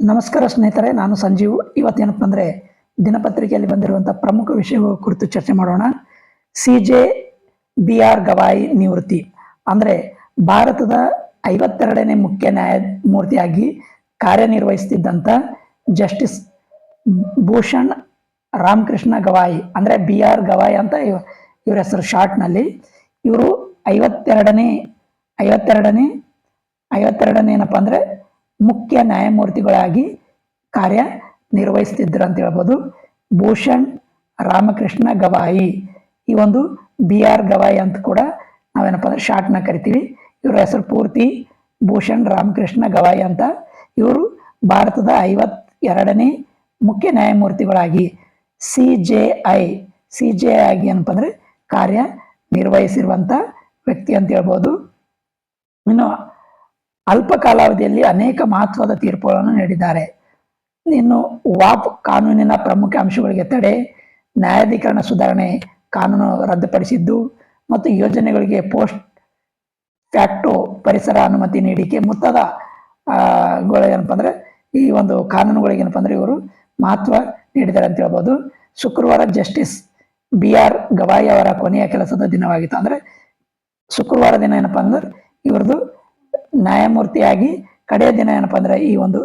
ನಮಸ್ಕಾರ ಸ್ನೇಹಿತರೆ, ನಾನು ಸಂಜೀವ್. ಇವತ್ತೇನಪ್ಪ ಅಂದರೆ ದಿನಪತ್ರಿಕೆಯಲ್ಲಿ ಬಂದಿರುವಂಥ ಪ್ರಮುಖ ವಿಷಯಗಳ ಕುರಿತು ಚರ್ಚೆ ಮಾಡೋಣ. C J B R Gavai ನಿವೃತ್ತಿ. ಅಂದರೆ ಭಾರತದ ಐವತ್ತೆರಡನೇ ಮುಖ್ಯ ನ್ಯಾಯಮೂರ್ತಿಯಾಗಿ ಕಾರ್ಯನಿರ್ವಹಿಸುತ್ತಿದ್ದಂಥ ಜಸ್ಟಿಸ್ ಭೂಷಣ್ ರಾಮಕೃಷ್ಣ ಗವಾಯಿ. ಅಂದರೆ ಬಿ ಆರ್ ಗವಾಯಿ ಅಂತ ಇವರ ಹೆಸರು ಶಾರ್ಟ್ನಲ್ಲಿ. ಇವರು ಐವತ್ತೆರಡನೇ ಐವತ್ತೆರಡನೇ ಐವತ್ತೆರಡನೇ ಏನಪ್ಪ ಅಂದರೆ ಮುಖ್ಯ ನ್ಯಾಯಮೂರ್ತಿಗಳಾಗಿ ಕಾರ್ಯ ನಿರ್ವಹಿಸುತ್ತಿದ್ದರು ಅಂತ ಹೇಳ್ಬೋದು. ಭೂಷಣ್, ರಾಮಕೃಷ್ಣ ಗವಾಯಿ. ಈ ಒಂದು ಬಿ ಆರ್ ಗವಾಯಿ ಅಂತ ಕೂಡ ನಾವೇನಪ್ಪ ಅಂದ್ರೆ ಶಾರ್ಟ್ನ ಕರಿತೀವಿ. ಇವರ ಹೆಸರು ಪೂರ್ತಿ ಭೂಷಣ್, ರಾಮಕೃಷ್ಣ ಗವಾಯಿ ಅಂತ. ಇವರು ಭಾರತದ ಐವತ್ ಎರಡನೇ ಮುಖ್ಯ ನ್ಯಾಯಮೂರ್ತಿಗಳಾಗಿ C J I, C J I ಆಗಿ ಏನಪ್ಪ ಅಂದ್ರೆ ಕಾರ್ಯ ನಿರ್ವಹಿಸಿರುವಂಥ ವ್ಯಕ್ತಿ ಅಂತ ಹೇಳ್ಬೋದು. ಇನ್ನು ಅಲ್ಪ ಕಾಲಾವಧಿಯಲ್ಲಿ ಅನೇಕ ಮಹತ್ವದ ತೀರ್ಪುಗಳನ್ನು ನೀಡಿದ್ದಾರೆ. ಇನ್ನು ವಾಪ್ ಕಾನೂನಿನ ಪ್ರಮುಖ ಅಂಶಗಳಿಗೆ ತಡೆ, ನ್ಯಾಯಾಧೀಕರಣ ಸುಧಾರಣೆ ಕಾನೂನು ರದ್ದುಪಡಿಸಿದ್ದು ಮತ್ತು ಯೋಜನೆಗಳಿಗೆ ಪೋಸ್ಟ್ ಫ್ಯಾಕ್ಟೋ ಪರಿಸರ ಅನುಮತಿ ನೀಡಿಕೆ ಮುಂತಾದ ಏನಪ್ಪ ಅಂದ್ರೆ ಈ ಒಂದು ಕಾನೂನುಗಳಿಗೆ ಏನಪ್ಪ ಅಂದ್ರೆ ಇವರು ಮಹತ್ವ ನೀಡಿದ್ದಾರೆ ಅಂತ ಹೇಳ್ಬೋದು. ಶುಕ್ರವಾರ ಜಸ್ಟಿಸ್ ಬಿ ಆರ್ ಗವಾಯಿ ಅವರ ಕೊನೆಯ ಕೆಲಸದ ದಿನವಾಗಿತ್ತು. ಅಂದರೆ ಶುಕ್ರವಾರ ದಿನ ಏನಪ್ಪ ಅಂದ್ರೆ ಇವ್ರದ್ದು ನ್ಯಾಯಮೂರ್ತಿಯಾಗಿ ಕಡೆಯ ದಿನ ಏನಪ್ಪ ಅಂದ್ರೆ ಈ ಒಂದು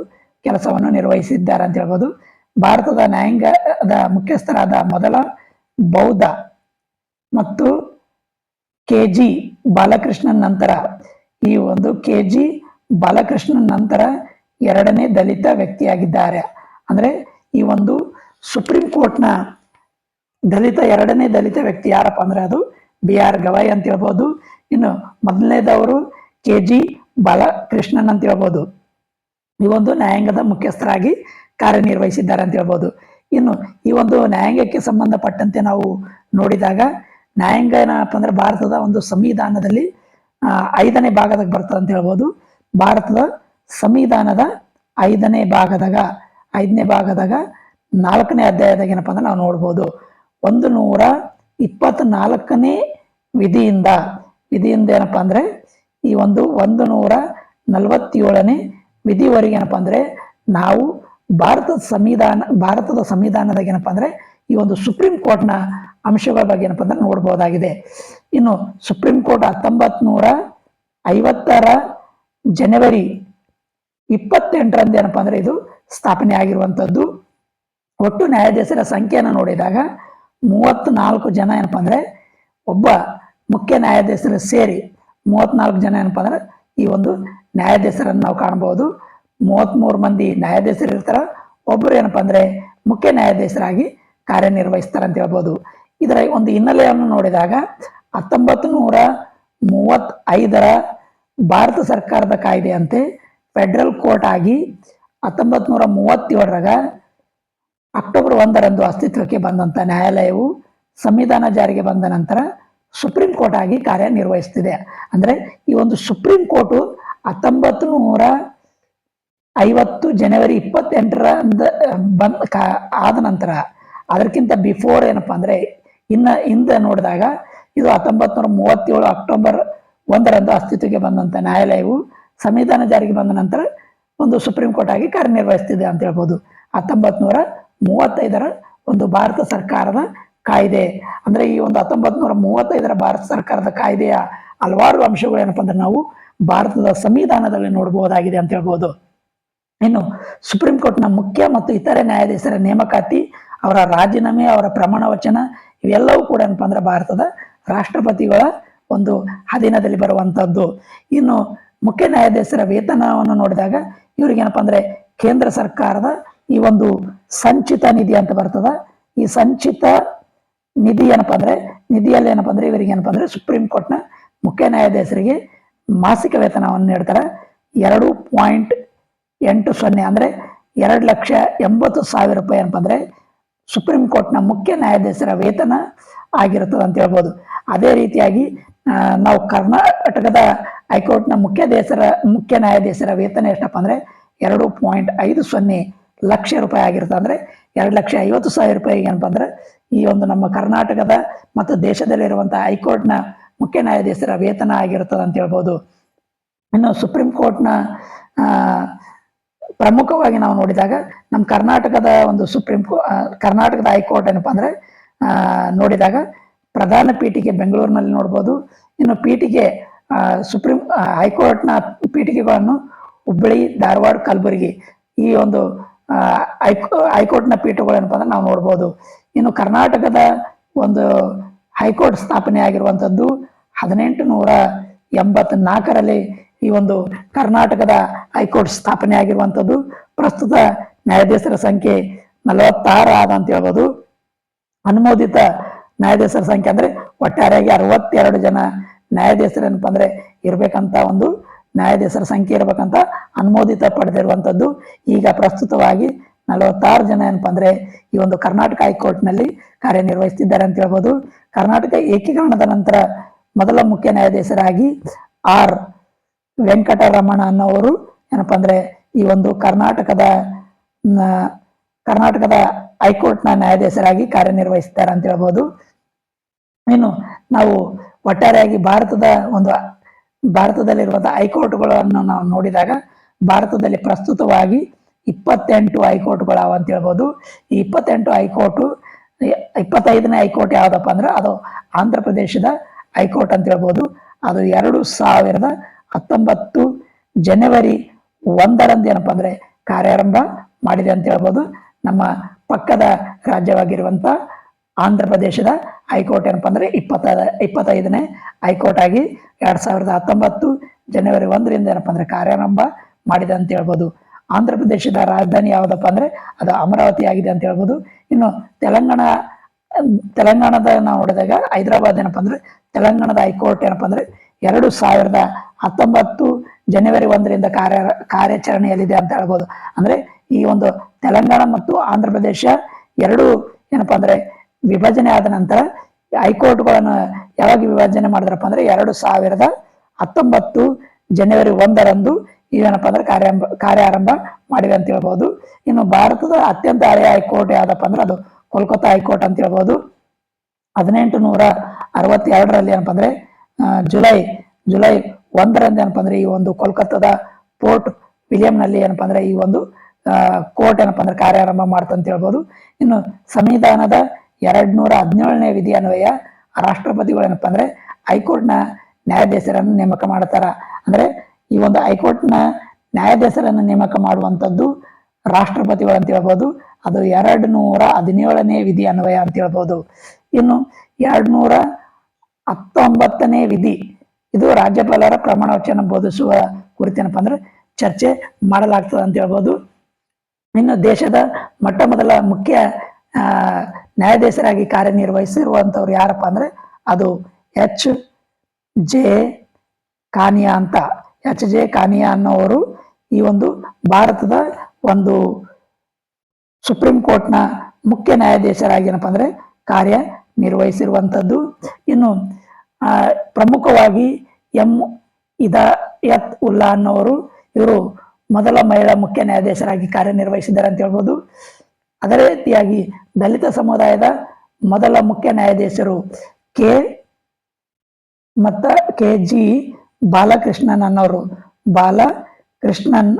ಕೆಲಸವನ್ನು ನಿರ್ವಹಿಸಿದ್ದಾರೆ ಅಂತ ಹೇಳ್ಬೋದು. ಭಾರತದ ನ್ಯಾಯಾಂಗದ ಮುಖ್ಯಸ್ಥರಾದ ಮೊದಲ ಬೌದ್ಧ ಮತ್ತು ಕೆ ಜಿ ಬಾಲಕೃಷ್ಣನ್ ನಂತರ ಈ ಒಂದು ಕೆ ಜಿ ಬಾಲಕೃಷ್ಣನ್ ನಂತರ ಎರಡನೇ ದಲಿತ ವ್ಯಕ್ತಿಯಾಗಿದ್ದಾರೆ. ಅಂದ್ರೆ ಈ ಒಂದು ಸುಪ್ರೀಂ ಕೋರ್ಟ್ನ ದಲಿತ ಎರಡನೇ ದಲಿತ ವ್ಯಕ್ತಿ ಯಾರಪ್ಪ ಅಂದ್ರೆ ಅದು ಬಿ ಆರ್ ಗವಾಯಿ ಅಂತ ಹೇಳ್ಬೋದು. ಇನ್ನು ಮೊದಲನೇದವರು ಕೆ ಜಿ ಬಾಲಕೃಷ್ಣನ್ ಅಂತ ಹೇಳ್ಬೋದು ಈ ಒಂದು ನ್ಯಾಯಾಂಗದ ಮುಖ್ಯಸ್ಥರಾಗಿ ಕಾರ್ಯನಿರ್ವಹಿಸಿದ್ದಾರೆ ಅಂತ ಹೇಳ್ಬೋದು ಇನ್ನು ಈ ಒಂದು ನ್ಯಾಯಾಂಗಕ್ಕೆ ಸಂಬಂಧಪಟ್ಟಂತೆ ನಾವು ನೋಡಿದಾಗ ನ್ಯಾಯಾಂಗ ಏನಪ್ಪ ಅಂದ್ರೆ ಭಾರತದ ಒಂದು ಸಂವಿಧಾನದಲ್ಲಿ ಐದನೇ ಭಾಗದಾಗ ಬರ್ತದೆ ಅಂತ ಹೇಳ್ಬೋದು ಭಾರತದ ಸಂವಿಧಾನದ ಐದನೇ ಭಾಗದಾಗ ಐದನೇ ಭಾಗದಾಗ ನಾಲ್ಕನೇ ಅಧ್ಯಾಯದಾಗ ಏನಪ್ಪ ಅಂದ್ರೆ ನಾವು ನೋಡ್ಬೋದು. ಒಂದು ನೂರ ಇಪ್ಪತ್ನಾಲ್ಕನೇ ವಿಧಿಯಿಂದ ವಿಧಿಯಿಂದ ಏನಪ್ಪ ಅಂದ್ರೆ ಈ ಒಂದು ಒಂದು ನೂರ ನಲವತ್ತೇಳನೇ ವಿಧಿವರೆಗೆ ಏನಪ್ಪ ಅಂದರೆ ನಾವು ಭಾರತದ ಸಂವಿಧಾನ, ಭಾರತದ ಸಂವಿಧಾನದಾಗ ಏನಪ್ಪ ಅಂದರೆ ಈ ಒಂದು ಸುಪ್ರೀಂ ಕೋರ್ಟ್ನ ಅಂಶಗಳ ಬಗ್ಗೆ ಏನಪ್ಪ ಅಂದ್ರೆ ನೋಡ್ಬೋದಾಗಿದೆ. ಇನ್ನು ಸುಪ್ರೀಂ ಕೋರ್ಟ್ ಹತ್ತೊಂಬತ್ತು ನೂರ ಐವತ್ತರ ಜನವರಿ ಇಪ್ಪತ್ತೆಂಟರಂದು ಏನಪ್ಪ ಅಂದ್ರೆ ಇದು ಸ್ಥಾಪನೆ ಆಗಿರುವಂಥದ್ದು. ಒಟ್ಟು ನ್ಯಾಯಾಧೀಶರ ಸಂಖ್ಯೆಯನ್ನು ನೋಡಿದಾಗ ಮೂವತ್ತ್ನಾಲ್ಕು ಜನ ಏನಪ್ಪ ಅಂದರೆ ಒಬ್ಬ ಮುಖ್ಯ ನ್ಯಾಯಾಧೀಶರು ಸೇರಿ ಮೂವತ್ನಾಲ್ಕು ಜನ ಏನಪ್ಪ ಅಂದ್ರೆ ಈ ಒಂದು ನ್ಯಾಯಾಧೀಶರನ್ನು ನಾವು ಕಾಣ್ಬೋದು. ಮೂವತ್ತ್ಮೂರು ಮಂದಿ ನ್ಯಾಯಾಧೀಶರು ಇರ್ತಾರ. ಒಬ್ಬರು ಏನಪ್ಪ ಅಂದರೆ ಮುಖ್ಯ ನ್ಯಾಯಾಧೀಶರಾಗಿ ಕಾರ್ಯನಿರ್ವಹಿಸ್ತಾರೆ ಅಂತ ಹೇಳ್ಬೋದು. ಇದರ ಒಂದು ಹಿನ್ನೆಲೆಯನ್ನು ನೋಡಿದಾಗ ಹತ್ತೊಂಬತ್ತು ನೂರ ಮೂವತ್ತೈದರ ಭಾರತ ಸರ್ಕಾರದ ಕಾಯ್ದೆಯಂತೆ ಫೆಡರಲ್ ಕೋರ್ಟ್ ಆಗಿ ಹತ್ತೊಂಬತ್ತು ನೂರ ಮೂವತ್ತೇಳರಾಗ ಅಕ್ಟೋಬರ್ ಒಂದರಂದು ಅಸ್ತಿತ್ವಕ್ಕೆ ಬಂದಂತ ನ್ಯಾಯಾಲಯವು ಸಂವಿಧಾನ ಜಾರಿಗೆ ಬಂದ ನಂತರ ಸುಪ್ರೀಂ ಕೋರ್ಟ್ ಆಗಿ ಕಾರ್ಯನಿರ್ವಹಿಸ್ತಿದೆ. ಅಂದ್ರೆ ಈ ಒಂದು ಸುಪ್ರೀಂ ಕೋರ್ಟು ಹತ್ತೊಂಬತ್ತು ನೂರ ಐವತ್ತು ಜನವರಿ ಇಪ್ಪತ್ತೆಂಟರ ಬಂದ, ಕಾ- ಆದ ನಂತರ, ಅದಕ್ಕಿಂತ ಬಿಫೋರ್ ಏನಪ್ಪ ಅಂದರೆ, ಇನ್ನ ಹಿಂದೆ ನೋಡಿದಾಗ, ಇದು ಹತ್ತೊಂಬತ್ತು ನೂರ ಮೂವತ್ತೇಳು ಅಕ್ಟೋಬರ್ ಒಂದರಂದು ಅಸ್ತಿತ್ವಕ್ಕೆ ಬಂದಂತ ನ್ಯಾಯಾಲಯವು ಸಂವಿಧಾನ ಜಾರಿಗೆ ಬಂದ ನಂತರ ಒಂದು ಸುಪ್ರೀಂ ಕೋರ್ಟ್ ಆಗಿ ಕಾರ್ಯನಿರ್ವಹಿಸ್ತಿದೆ ಅಂತ ಹೇಳ್ಬೋದು. ಹತ್ತೊಂಬತ್ತು ನೂರ ಮೂವತ್ತೈದರ ಒಂದು ಭಾರತ ಸರ್ಕಾರದ ಕಾಯ್ದೆ. ಅಂದ್ರೆ ಈ ಒಂದು ಹತ್ತೊಂಬತ್ ನೂರ ಮೂವತ್ತೈದರ ಭಾರತ ಸರ್ಕಾರದ ಕಾಯ್ದೆಯ ಹಲವಾರು ಅಂಶಗಳು ಏನಪ್ಪ ಅಂದ್ರೆ ನಾವು ಭಾರತದ ಸಂವಿಧಾನದಲ್ಲಿ ನೋಡಬಹುದಾಗಿದೆ ಅಂತ ಹೇಳ್ಬೋದು. ಇನ್ನು ಸುಪ್ರೀಂ ಕೋರ್ಟ್ನ ಮುಖ್ಯ ಮತ್ತು ಇತರೆ ನ್ಯಾಯಾಧೀಶರ ನೇಮಕಾತಿ, ಅವರ ರಾಜೀನಾಮೆ, ಅವರ ಪ್ರಮಾಣ ವಚನ, ಇವೆಲ್ಲವೂ ಕೂಡ ಏನಪ್ಪ ಅಂದ್ರೆ ಭಾರತದ ರಾಷ್ಟ್ರಪತಿಗಳ ಒಂದು ಅಧೀನದಲ್ಲಿ ಬರುವಂಥದ್ದು ಇನ್ನು ಮುಖ್ಯ ನ್ಯಾಯಾಧೀಶರ ವೇತನವನ್ನು ನೋಡಿದಾಗ ಇವ್ರಿಗೇನಪ್ಪ ಅಂದ್ರೆ ಕೇಂದ್ರ ಸರ್ಕಾರದ ಈ ಒಂದು ಸಂಚಿತ ನಿಧಿ ಅಂತ ಬರ್ತದ. ಈ ಸಂಚಿತ ನಿಧಿ ಏನಪ್ಪ ಅಂದ್ರೆ, ನಿಧಿಯಲ್ಲಿ ಏನಪ್ಪ ಅಂದ್ರೆ, ಇವರಿಗೆ ಏನಪ್ಪ ಅಂದ್ರೆ ಸುಪ್ರೀಂ ಕೋರ್ಟ್ನ ಮುಖ್ಯ ನ್ಯಾಯಾಧೀಶರಿಗೆ ಮಾಸಿಕ ವೇತನವನ್ನು ನೀಡ್ತಾರೆ. ಎರಡು ಪಾಯಿಂಟ್ ಎಂಟು ಸೊನ್ನೆ ಅಂದ್ರೆ ಎರಡು ಲಕ್ಷ ಎಂಬತ್ತು ಸಾವಿರ ರೂಪಾಯಿ ಏನಪ್ಪ ಅಂದ್ರೆ ಸುಪ್ರೀಂ ಕೋರ್ಟ್ನ ಮುಖ್ಯ ನ್ಯಾಯಾಧೀಶರ ವೇತನ ಆಗಿರುತ್ತದೆ ಅಂತ ಹೇಳ್ಬೋದು. ಅದೇ ರೀತಿಯಾಗಿ ನಾವು ಕರ್ನಾಟಕದ ಹೈಕೋರ್ಟ್ನ ಮುಖ್ಯ ದೇಶರ ಮುಖ್ಯ ನ್ಯಾಯಾಧೀಶರ ವೇತನ ಎಷ್ಟಪ್ಪ ಅಂದ್ರೆ ಎರಡು ಪಾಯಿಂಟ್ ಐದು ಸೊನ್ನೆ ಲಕ್ಷ ರೂಪಾಯಿ ಆಗಿರುತ್ತೆ ಅಂದ್ರೆ ಎರಡು ಲಕ್ಷ ಐವತ್ತು ಸಾವಿರ ರೂಪಾಯಿ ಏನಪ್ಪ ಅಂದ್ರೆ ಈ ಒಂದು ನಮ್ಮ ಕರ್ನಾಟಕದ ಮತ್ತು ದೇಶದಲ್ಲಿರುವಂಥ ಹೈಕೋರ್ಟ್ನ ಮುಖ್ಯ ನ್ಯಾಯಾಧೀಶರ ವೇತನ ಆಗಿರುತ್ತದೆ ಅಂತ ಹೇಳ್ಬೋದು. ಇನ್ನು ಸುಪ್ರೀಂ ಕೋರ್ಟ್ನ ಪ್ರಮುಖವಾಗಿ ನಾವು ನೋಡಿದಾಗ ನಮ್ಮ ಕರ್ನಾಟಕದ ಒಂದು ಸುಪ್ರೀಂ ಕರ್ನಾಟಕದ ಹೈಕೋರ್ಟ್ ಏನಪ್ಪ ಅಂದ್ರೆ ನೋಡಿದಾಗ ಪ್ರಧಾನ ಪೀಠಿಗೆ ಬೆಂಗಳೂರಿನಲ್ಲಿ ನೋಡ್ಬೋದು. ಇನ್ನು ಪೀಠಿಗೆ ಸುಪ್ರೀಂ ಹೈಕೋರ್ಟ್ನ ಪೀಠಿಕೆಗಳನ್ನು ಹುಬ್ಬಳ್ಳಿ, ಧಾರವಾಡ, ಕಲಬುರಗಿ ಈ ಒಂದು ಹೈಕೋ, ಹೈಕೋರ್ಟ್ನ ಪೀಠಗಳು ಏನಪ್ಪ ಅಂದ್ರೆ ನಾವು ನೋಡ್ಬೋದು. ಇನ್ನು ಕರ್ನಾಟಕದ ಒಂದು ಹೈಕೋರ್ಟ್ ಸ್ಥಾಪನೆ ಆಗಿರುವಂಥದ್ದು ಹದಿನೆಂಟು ನೂರ ಎಂಬತ್ನಾಲ್ಕರಲ್ಲಿ ಈ ಒಂದು ಕರ್ನಾಟಕದ ಹೈಕೋರ್ಟ್ ಸ್ಥಾಪನೆ ಆಗಿರುವಂಥದ್ದು. ಪ್ರಸ್ತುತ ನ್ಯಾಯಾಧೀಶರ ಸಂಖ್ಯೆ ನಲವತ್ತಾರು ಆದ ಅಂತ ಹೇಳ್ಬೋದು. ಅನುಮೋದಿತ ನ್ಯಾಯಾಧೀಶರ ಸಂಖ್ಯೆ ಅಂದ್ರೆ ಒಟ್ಟಾರೆಯಾಗಿ ಅರವತ್ತೆರಡು ಜನ ನ್ಯಾಯಾಧೀಶರು ಏನಪ್ಪ ಅಂದ್ರೆ ಇರಬೇಕಂತ ಒಂದು ನ್ಯಾಯಾಧೀಶರ ಸಂಖ್ಯೆ ಇರಬೇಕಂತ ಅನುಮೋದಿತ ಪಡೆದಿರುವಂಥದ್ದು. ಈಗ ಪ್ರಸ್ತುತವಾಗಿ ನಲವತ್ತಾರು ಜನ ಏನಪ್ಪ ಅಂದರೆ ಈ ಒಂದು ಕರ್ನಾಟಕ ಹೈಕೋರ್ಟ್ನಲ್ಲಿ ಕಾರ್ಯನಿರ್ವಹಿಸುತ್ತಿದ್ದಾರೆ ಅಂತ ಹೇಳ್ಬೋದು. ಕರ್ನಾಟಕ ಏಕೀಕರಣದ ನಂತರ ಮೊದಲ ಮುಖ್ಯ ನ್ಯಾಯಾಧೀಶರಾಗಿ ಆರ್ ವೆಂಕಟರಮಣ ಅನ್ನೋರು ಏನಪ್ಪ ಅಂದರೆ ಈ ಒಂದು ಕರ್ನಾಟಕದ ಕರ್ನಾಟಕದ ಹೈಕೋರ್ಟ್ನ ನ್ಯಾಯಾಧೀಶರಾಗಿ ಕಾರ್ಯನಿರ್ವಹಿಸ್ತಾರೆ ಅಂತ ಹೇಳ್ಬೋದು. ಇನ್ನು ನಾವು ಒಟ್ಟಾರೆಯಾಗಿ ಭಾರತದ ಒಂದು ಭಾರತದಲ್ಲಿರುವಂತಹ ಹೈಕೋರ್ಟ್ಗಳನ್ನು ನಾವು ನೋಡಿದಾಗ ಭಾರತದಲ್ಲಿ ಪ್ರಸ್ತುತವಾಗಿ ಇಪ್ಪತ್ತೆಂಟು ಹೈಕೋರ್ಟ್ಗಳು ಅವ ಅಂತ ಹೇಳ್ಬೋದು. ಈ ಇಪ್ಪತ್ತೆಂಟು ಹೈಕೋರ್ಟು, ಇಪ್ಪತ್ತೈದನೇ ಹೈಕೋರ್ಟ್ ಯಾವುದಪ್ಪ ಅಂದ್ರೆ ಅದು ಆಂಧ್ರ ಪ್ರದೇಶದ ಹೈಕೋರ್ಟ್ ಅಂತ ಹೇಳ್ಬೋದು. ಅದು ಎರಡು ಸಾವಿರದ ಹತ್ತೊಂಬತ್ತು ಜನವರಿ ಒಂದರಂದು ಏನಪ್ಪ ಅಂದ್ರೆ ಕಾರ್ಯಾರಂಭ ಮಾಡಿದೆ ಅಂತ ಹೇಳ್ಬೋದು. ನಮ್ಮ ಪಕ್ಕದ ರಾಜ್ಯವಾಗಿರುವಂತ ಆಂಧ್ರ ಪ್ರದೇಶದ ಹೈಕೋರ್ಟ್ ಏನಪ್ಪ ಅಂದ್ರೆ ಇಪ್ಪತ್ತ ಇಪ್ಪತ್ತೈದನೇ ಹೈಕೋರ್ಟ್ ಆಗಿ ಎರಡ್ ಸಾವಿರದ ಹತ್ತೊಂಬತ್ತು ಜನವರಿ ಒಂದರಿಂದ ಏನಪ್ಪ ಅಂದ್ರೆ ಕಾರ್ಯಾರಂಭ ಮಾಡಿದೆ ಅಂತ ಹೇಳ್ಬೋದು. ಆಂಧ್ರ ಪ್ರದೇಶದ ರಾಜಧಾನಿ ಯಾವುದಪ್ಪ ಅಂದ್ರೆ ಅದು ಅಮರಾವತಿ ಆಗಿದೆ ಅಂತ ಹೇಳ್ಬೋದು. ಇನ್ನು ತೆಲಂಗಾಣ, ತೆಲಂಗಾಣದ ನಾವು ನೋಡಿದಾಗ ಹೈದರಾಬಾದ್ ಏನಪ್ಪ ಅಂದ್ರೆ ತೆಲಂಗಾಣದ ಹೈಕೋರ್ಟ್ ಏನಪ್ಪ ಅಂದ್ರೆ ಎರಡು ಸಾವಿರದ ಹತ್ತೊಂಬತ್ತು ಜನವರಿ ಒಂದರಿಂದ ಕಾರ್ಯ ಕಾರ್ಯಾಚರಣೆಯಲ್ಲಿದೆ ಅಂತ ಹೇಳ್ಬೋದು. ಅಂದ್ರೆ ಈ ಒಂದು ತೆಲಂಗಾಣ ಮತ್ತು ಆಂಧ್ರ ಪ್ರದೇಶ ಎರಡು ಏನಪ್ಪ ಅಂದ್ರೆ ವಿಭಜನೆ ಆದ ನಂತರ ಹೈಕೋರ್ಟ್ಗಳನ್ನು ಯಾವಾಗ ವಿಭಜನೆ ಮಾಡಿದ್ರಪ್ಪ ಅಂದ್ರೆ ಎರಡು ಸಾವಿರದ ಹತ್ತೊಂಬತ್ತು ಜನವರಿ ಒಂದರಂದು ಇವೇನಪ್ಪ ಅಂದ್ರೆ ಕಾರ್ಯಾರಂಭ ಕಾರ್ಯಾರಂಭ ಮಾಡಿವೆ ಅಂತ ಹೇಳ್ಬೋದು. ಇನ್ನು ಭಾರತದ ಅತ್ಯಂತ ಹಳೆಯ ಹೈಕೋರ್ಟ್ ಯಾವ್ದಪ್ಪ ಅಂದ್ರೆ ಅದು ಕೋಲ್ಕತ್ತಾ ಹೈಕೋರ್ಟ್ ಅಂತ ಹೇಳ್ಬೋದು. ಹದಿನೆಂಟು ನೂರ ಅರವತ್ತೆರಡರಲ್ಲಿ ಏನಪ್ಪ ಅಂದ್ರೆ ಜುಲೈ ಜುಲೈ ಒಂದರಂದು ಏನಪ್ಪ ಅಂದ್ರೆ ಈ ಒಂದು ಕೋಲ್ಕತ್ತಾದ ಪೋರ್ಟ್ ವಿಲಿಯಂನಲ್ಲಿ ಏನಪ್ಪ ಅಂದ್ರೆ ಈ ಒಂದು ಕೋರ್ಟ್ ಏನಪ್ಪ ಅಂದ್ರೆ ಕಾರ್ಯಾರಂಭ ಮಾಡ್ತಂತ ಹೇಳ್ಬೋದು. ಇನ್ನು ಸಂವಿಧಾನದ ಎರಡ್ ನೂರ ಹದಿನೇಳನೇ ವಿಧಿ ಅನ್ವಯ ರಾಷ್ಟ್ರಪತಿಗಳು ಏನಪ್ಪ ಅಂದ್ರೆ ಹೈಕೋರ್ಟ್ನ ನ್ಯಾಯಾಧೀಶರನ್ನು ನೇಮಕ ಮಾಡ್ತಾರ. ಅಂದ್ರೆ ಈ ಒಂದು ಹೈಕೋರ್ಟ್ನ ನ್ಯಾಯಾಧೀಶರನ್ನು ನೇಮಕ ಮಾಡುವಂತದ್ದು ರಾಷ್ಟ್ರಪತಿಗಳು ಅಂತ ಹೇಳ್ಬೋದು, ಅದು ಎರಡ್ ನೂರ ಹದಿನೇಳನೇ ವಿಧಿ ಅನ್ವಯ ಅಂತ ಹೇಳ್ಬೋದು. ಇನ್ನು ಎರಡ್ ನೂರ ಹತ್ತೊಂಬತ್ತನೇ ವಿಧಿ, ಇದು ರಾಜ್ಯಪಾಲರ ಪ್ರಮಾಣ ವಚನ ಬೋಧಿಸುವ ಕುರಿತೇನಪ್ಪ ಅಂದ್ರೆ ಚರ್ಚೆ ಮಾಡಲಾಗ್ತದೆ ಅಂತ ಹೇಳ್ಬೋದು. ಇನ್ನು ದೇಶದ ಮೊಟ್ಟ ಮೊದಲ ಮುಖ್ಯ ನ್ಯಾಯಾಧೀಶರಾಗಿ ಕಾರ್ಯನಿರ್ವಹಿಸಿರುವಂತವ್ರು ಯಾರಪ್ಪ ಅಂದ್ರೆ ಅದು ಎಚ್ ಜೆ ಕಾನಿಯಾ ಅಂತ. ಎಚ್ ಜೆ ಕಾನಿಯಾ ಅನ್ನೋರು ಈ ಒಂದು ಭಾರತದ ಒಂದು ಸುಪ್ರೀಂ ಕೋರ್ಟ್ನ ಮುಖ್ಯ ನ್ಯಾಯಾಧೀಶರಾಗಿ ಏನಪ್ಪ ಅಂದ್ರೆ ಕಾರ್ಯ ನಿರ್ವಹಿಸಿರುವಂಥದ್ದು ಇನ್ನು ಪ್ರಮುಖವಾಗಿ ಎಂ ಇದಾಯತ್ ಉಲ್ಲಾ ಅನ್ನೋರು ಇವರು ಮೊದಲ ಮಹಿಳಾ ಮುಖ್ಯ ನ್ಯಾಯಾಧೀಶರಾಗಿ ಕಾರ್ಯನಿರ್ವಹಿಸಿದ್ದಾರೆ ಅಂತ ಹೇಳ್ಬೋದು. ಅದೇ ರೀತಿಯಾಗಿ ದಲಿತ ಸಮುದಾಯದ ಮೊದಲ ಮುಖ್ಯ ನ್ಯಾಯಾಧೀಶರು ಕೆ ಮತ್ತ ಕೆ ಜಿ ಬಾಲಕೃಷ್ಣನ್ ಅನ್ನೋರು. ಬಾಲಕೃಷ್ಣನ್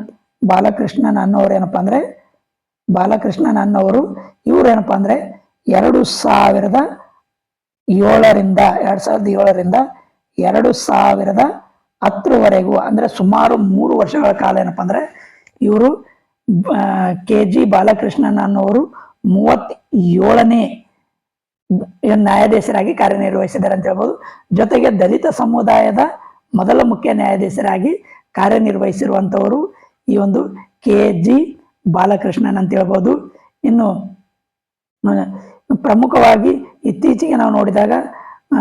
ಬಾಲಕೃಷ್ಣನ್ ಅನ್ನೋರು ಏನಪ್ಪಾ ಅಂದ್ರೆ, ಬಾಲಕೃಷ್ಣನ್ ಅನ್ನೋರು ಇವ್ರು ಏನಪ್ಪಾ ಅಂದ್ರೆ ಎರಡು ಸಾವಿರದ ಏಳರಿಂದ, ಎರಡ್ ಸಾವಿರದ ಏಳರಿಂದ ಎರಡು ಸಾವಿರದ ಹತ್ತರವರೆಗೂ ಅಂದ್ರೆ ಸುಮಾರು ಮೂರು ವರ್ಷಗಳ ಕಾಲ ಏನಪ್ಪಾ ಅಂದ್ರೆ ಇವರು ಕೆ ಜಿ ಬಾಲಕೃಷ್ಣನ್ ಅನ್ನೋರು ಮೂವತ್ ಏಳನೇ ನ್ಯಾಯಾಧೀಶರಾಗಿ ಕಾರ್ಯನಿರ್ವಹಿಸಿದ್ದಾರೆ ಅಂತ ಹೇಳ್ಬೋದು. ಜೊತೆಗೆ ದಲಿತ ಸಮುದಾಯದ ಮೊದಲ ಮುಖ್ಯ ನ್ಯಾಯಾಧೀಶರಾಗಿ ಕಾರ್ಯನಿರ್ವಹಿಸಿರುವಂಥವರು ಈ ಒಂದು ಕೆ ಜಿ ಬಾಲಕೃಷ್ಣನ್ ಅಂತ ಹೇಳ್ಬೋದು. ಇನ್ನು ಪ್ರಮುಖವಾಗಿ ಇತ್ತೀಚೆಗೆ ನಾವು ನೋಡಿದಾಗ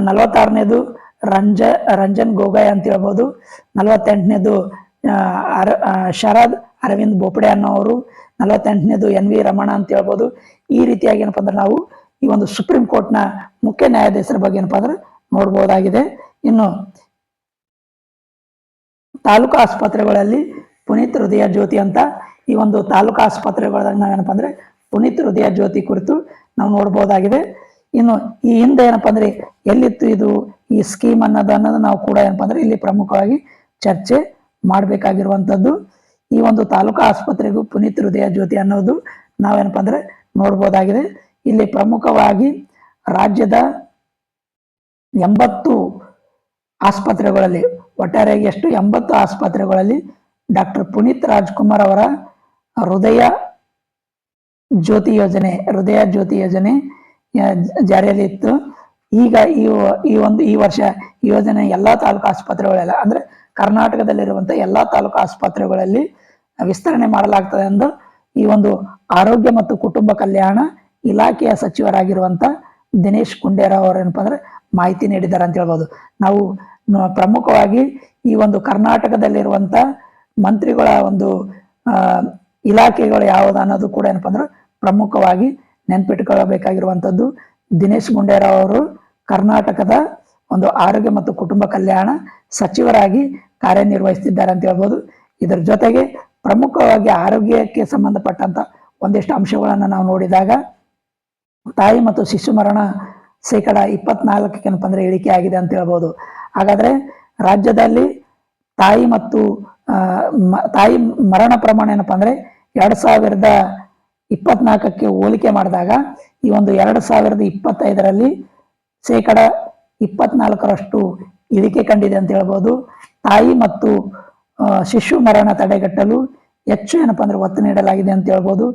ನಲವತ್ತಾರನೇದು ರಂಜ, ರಂಜನ್ ಗೊಗೊಯ್ ಅಂತ ಹೇಳ್ಬೋದು. ನಲವತ್ತೆಂಟನೇದು ಅರ ಶರದ್ ಅರವಿಂದ್ ಬೋಪಡೆ ಅನ್ನೋರು, ನಲವತ್ತೆಂಟನೇದು ಎನ್ ವಿ ರಮಣ ಅಂತ ಹೇಳ್ಬೋದು. ಈ ರೀತಿಯಾಗಿ ಏನಪ್ಪ ಅಂದ್ರೆ ನಾವು ಈ ಒಂದು ಸುಪ್ರೀಂ ಕೋರ್ಟ್ನ ಮುಖ್ಯ ನ್ಯಾಯಾಧೀಶರ ಬಗ್ಗೆ ಏನಪ್ಪ ಅಂದ್ರೆ ನೋಡ್ಬೋದಾಗಿದೆ. ಇನ್ನು ತಾಲೂಕು ಆಸ್ಪತ್ರೆಗಳಲ್ಲಿ ಪುನೀತ್ ಹೃದಯ ಜ್ಯೋತಿ ಅಂತ ಈ ಒಂದು ತಾಲೂಕು ಆಸ್ಪತ್ರೆಗಳಲ್ಲಿ ನಾವೇನಪ್ಪ ಅಂದ್ರೆ ಪುನೀತ್ ಹೃದಯ ಜ್ಯೋತಿ ಕುರಿತು ನಾವು ನೋಡ್ಬೋದಾಗಿದೆ. ಇನ್ನು ಈ ಹಿಂದೆ ಏನಪ್ಪ ಅಂದ್ರೆ ಎಲ್ಲಿತ್ತು ಇದು, ಈ ಸ್ಕೀಮ್ ಅನ್ನೋದು ಅನ್ನೋದು ನಾವು ಕೂಡ ಏನಪ್ಪ ಅಂದ್ರೆ ಇಲ್ಲಿ ಪ್ರಮುಖವಾಗಿ ಚರ್ಚೆ ಮಾಡಬೇಕಾಗಿರುವಂಥದ್ದು. ಈ ಒಂದು ತಾಲೂಕು ಆಸ್ಪತ್ರೆಗೂ ಪುನೀತ್ ಹೃದಯ ಜ್ಯೋತಿ ಅನ್ನೋದು ನಾವೇನಪ್ಪ ಅಂದ್ರೆ ನೋಡ್ಬೋದಾಗಿದೆ. ಇಲ್ಲಿ ಪ್ರಮುಖವಾಗಿ ರಾಜ್ಯದ ಎಂಬತ್ತು ಆಸ್ಪತ್ರೆಗಳಲ್ಲಿ ಒಟ್ಟಾರೆಯಾಗಿ ಎಷ್ಟು? ಎಂಬತ್ತು ಆಸ್ಪತ್ರೆಗಳಲ್ಲಿ ಡಾಕ್ಟರ್ ಪುನೀತ್ ರಾಜ್ಕುಮಾರ್ ಅವರ ಹೃದಯ ಜ್ಯೋತಿ ಯೋಜನೆ, ಹೃದಯ ಜ್ಯೋತಿ ಯೋಜನೆ ಜಾರಿಯಲ್ಲಿ ಇತ್ತು. ಈಗ ಈ ಒಂದು ಈ ವರ್ಷ ಯೋಜನೆ ಎಲ್ಲಾ ತಾಲೂಕು ಆಸ್ಪತ್ರೆಗಳೆಲ್ಲ ಅಂದ್ರೆ ಕರ್ನಾಟಕದಲ್ಲಿರುವಂತಹ ಎಲ್ಲಾ ತಾಲೂಕು ಆಸ್ಪತ್ರೆಗಳಲ್ಲಿ ವಿಸ್ತರಣೆ ಮಾಡಲಾಗ್ತದೆ ಎಂದು ಈ ಒಂದು ಆರೋಗ್ಯ ಮತ್ತು ಕುಟುಂಬ ಕಲ್ಯಾಣ ಇಲಾಖೆಯ ಸಚಿವರಾಗಿರುವಂಥ ದಿನೇಶ್ ಗುಂಡೇರಾವ್ ಅವರು ಏನಪ್ಪ ಅಂದ್ರೆ ಮಾಹಿತಿ ನೀಡಿದ್ದಾರೆ ಅಂತ ಹೇಳ್ಬೋದು. ನಾವು ಪ್ರಮುಖವಾಗಿ ಈ ಒಂದು ಕರ್ನಾಟಕದಲ್ಲಿರುವಂತ ಮಂತ್ರಿಗಳ ಒಂದು ಇಲಾಖೆಗಳು ಯಾವುದು ಅನ್ನೋದು ಕೂಡ ಏನಪ್ಪ ಅಂದ್ರೆ ಪ್ರಮುಖವಾಗಿ ನೆನ್ಪಿಟ್ಕೊಳ್ಬೇಕಾಗಿರುವಂಥದ್ದು ದಿನೇಶ್ ಗುಂಡೇರಾವ್ ಅವರು ಕರ್ನಾಟಕದ ಒಂದು ಆರೋಗ್ಯ ಮತ್ತು ಕುಟುಂಬ ಕಲ್ಯಾಣ ಸಚಿವರಾಗಿ ಕಾರ್ಯನಿರ್ವಹಿಸ್ತಿದ್ದಾರೆ ಅಂತ ಹೇಳ್ಬೋದು ಇದರ ಜೊತೆಗೆ ಪ್ರಮುಖವಾಗಿ ಆರೋಗ್ಯಕ್ಕೆ ಸಂಬಂಧಪಟ್ಟಂತ ಒಂದಿಷ್ಟು ಅಂಶಗಳನ್ನು ನಾವು ನೋಡಿದಾಗ ತಾಯಿ ಮತ್ತು ಶಿಶು ಮರಣ ಶೇಕಡ ಇಪ್ಪತ್ನಾಲ್ಕಕ್ಕೆ ಅಂದರೆ ಇಳಿಕೆ ಆಗಿದೆ ಅಂತ ಹೇಳ್ಬೋದು. ಹಾಗಾದ್ರೆ ರಾಜ್ಯದಲ್ಲಿ ತಾಯಿ ಮತ್ತು ತಾಯಿ ಮರಣ ಪ್ರಮಾಣ ಏನಪ್ಪ ಅಂದರೆ ಎರಡು ಸಾವಿರದ ಇಪ್ಪತ್ನಾಲ್ಕಕ್ಕೆ ಹೋಲಿಕೆ ಮಾಡಿದಾಗ ಈ ಒಂದು ಎರಡು ಸಾವಿರದ ಇಪ್ಪತ್ತೈದರಲ್ಲಿ ಶೇಕಡ ಇಪ್ಪತ್ನಾಲ್ಕರಷ್ಟು ಇಳಿಕೆ ಕಂಡಿದೆ ಅಂತ ಹೇಳ್ಬೋದು. ತಾಯಿ ಮತ್ತು ಶಿಶು ಮರಣ ತಡೆಗಟ್ಟಲು ಹೆಚ್ಚು ಏನಪ್ಪ ಅಂದ್ರೆ ಒತ್ತು ನೀಡಲಾಗಿದೆ ಅಂತ ಹೇಳ್ಬೋದು.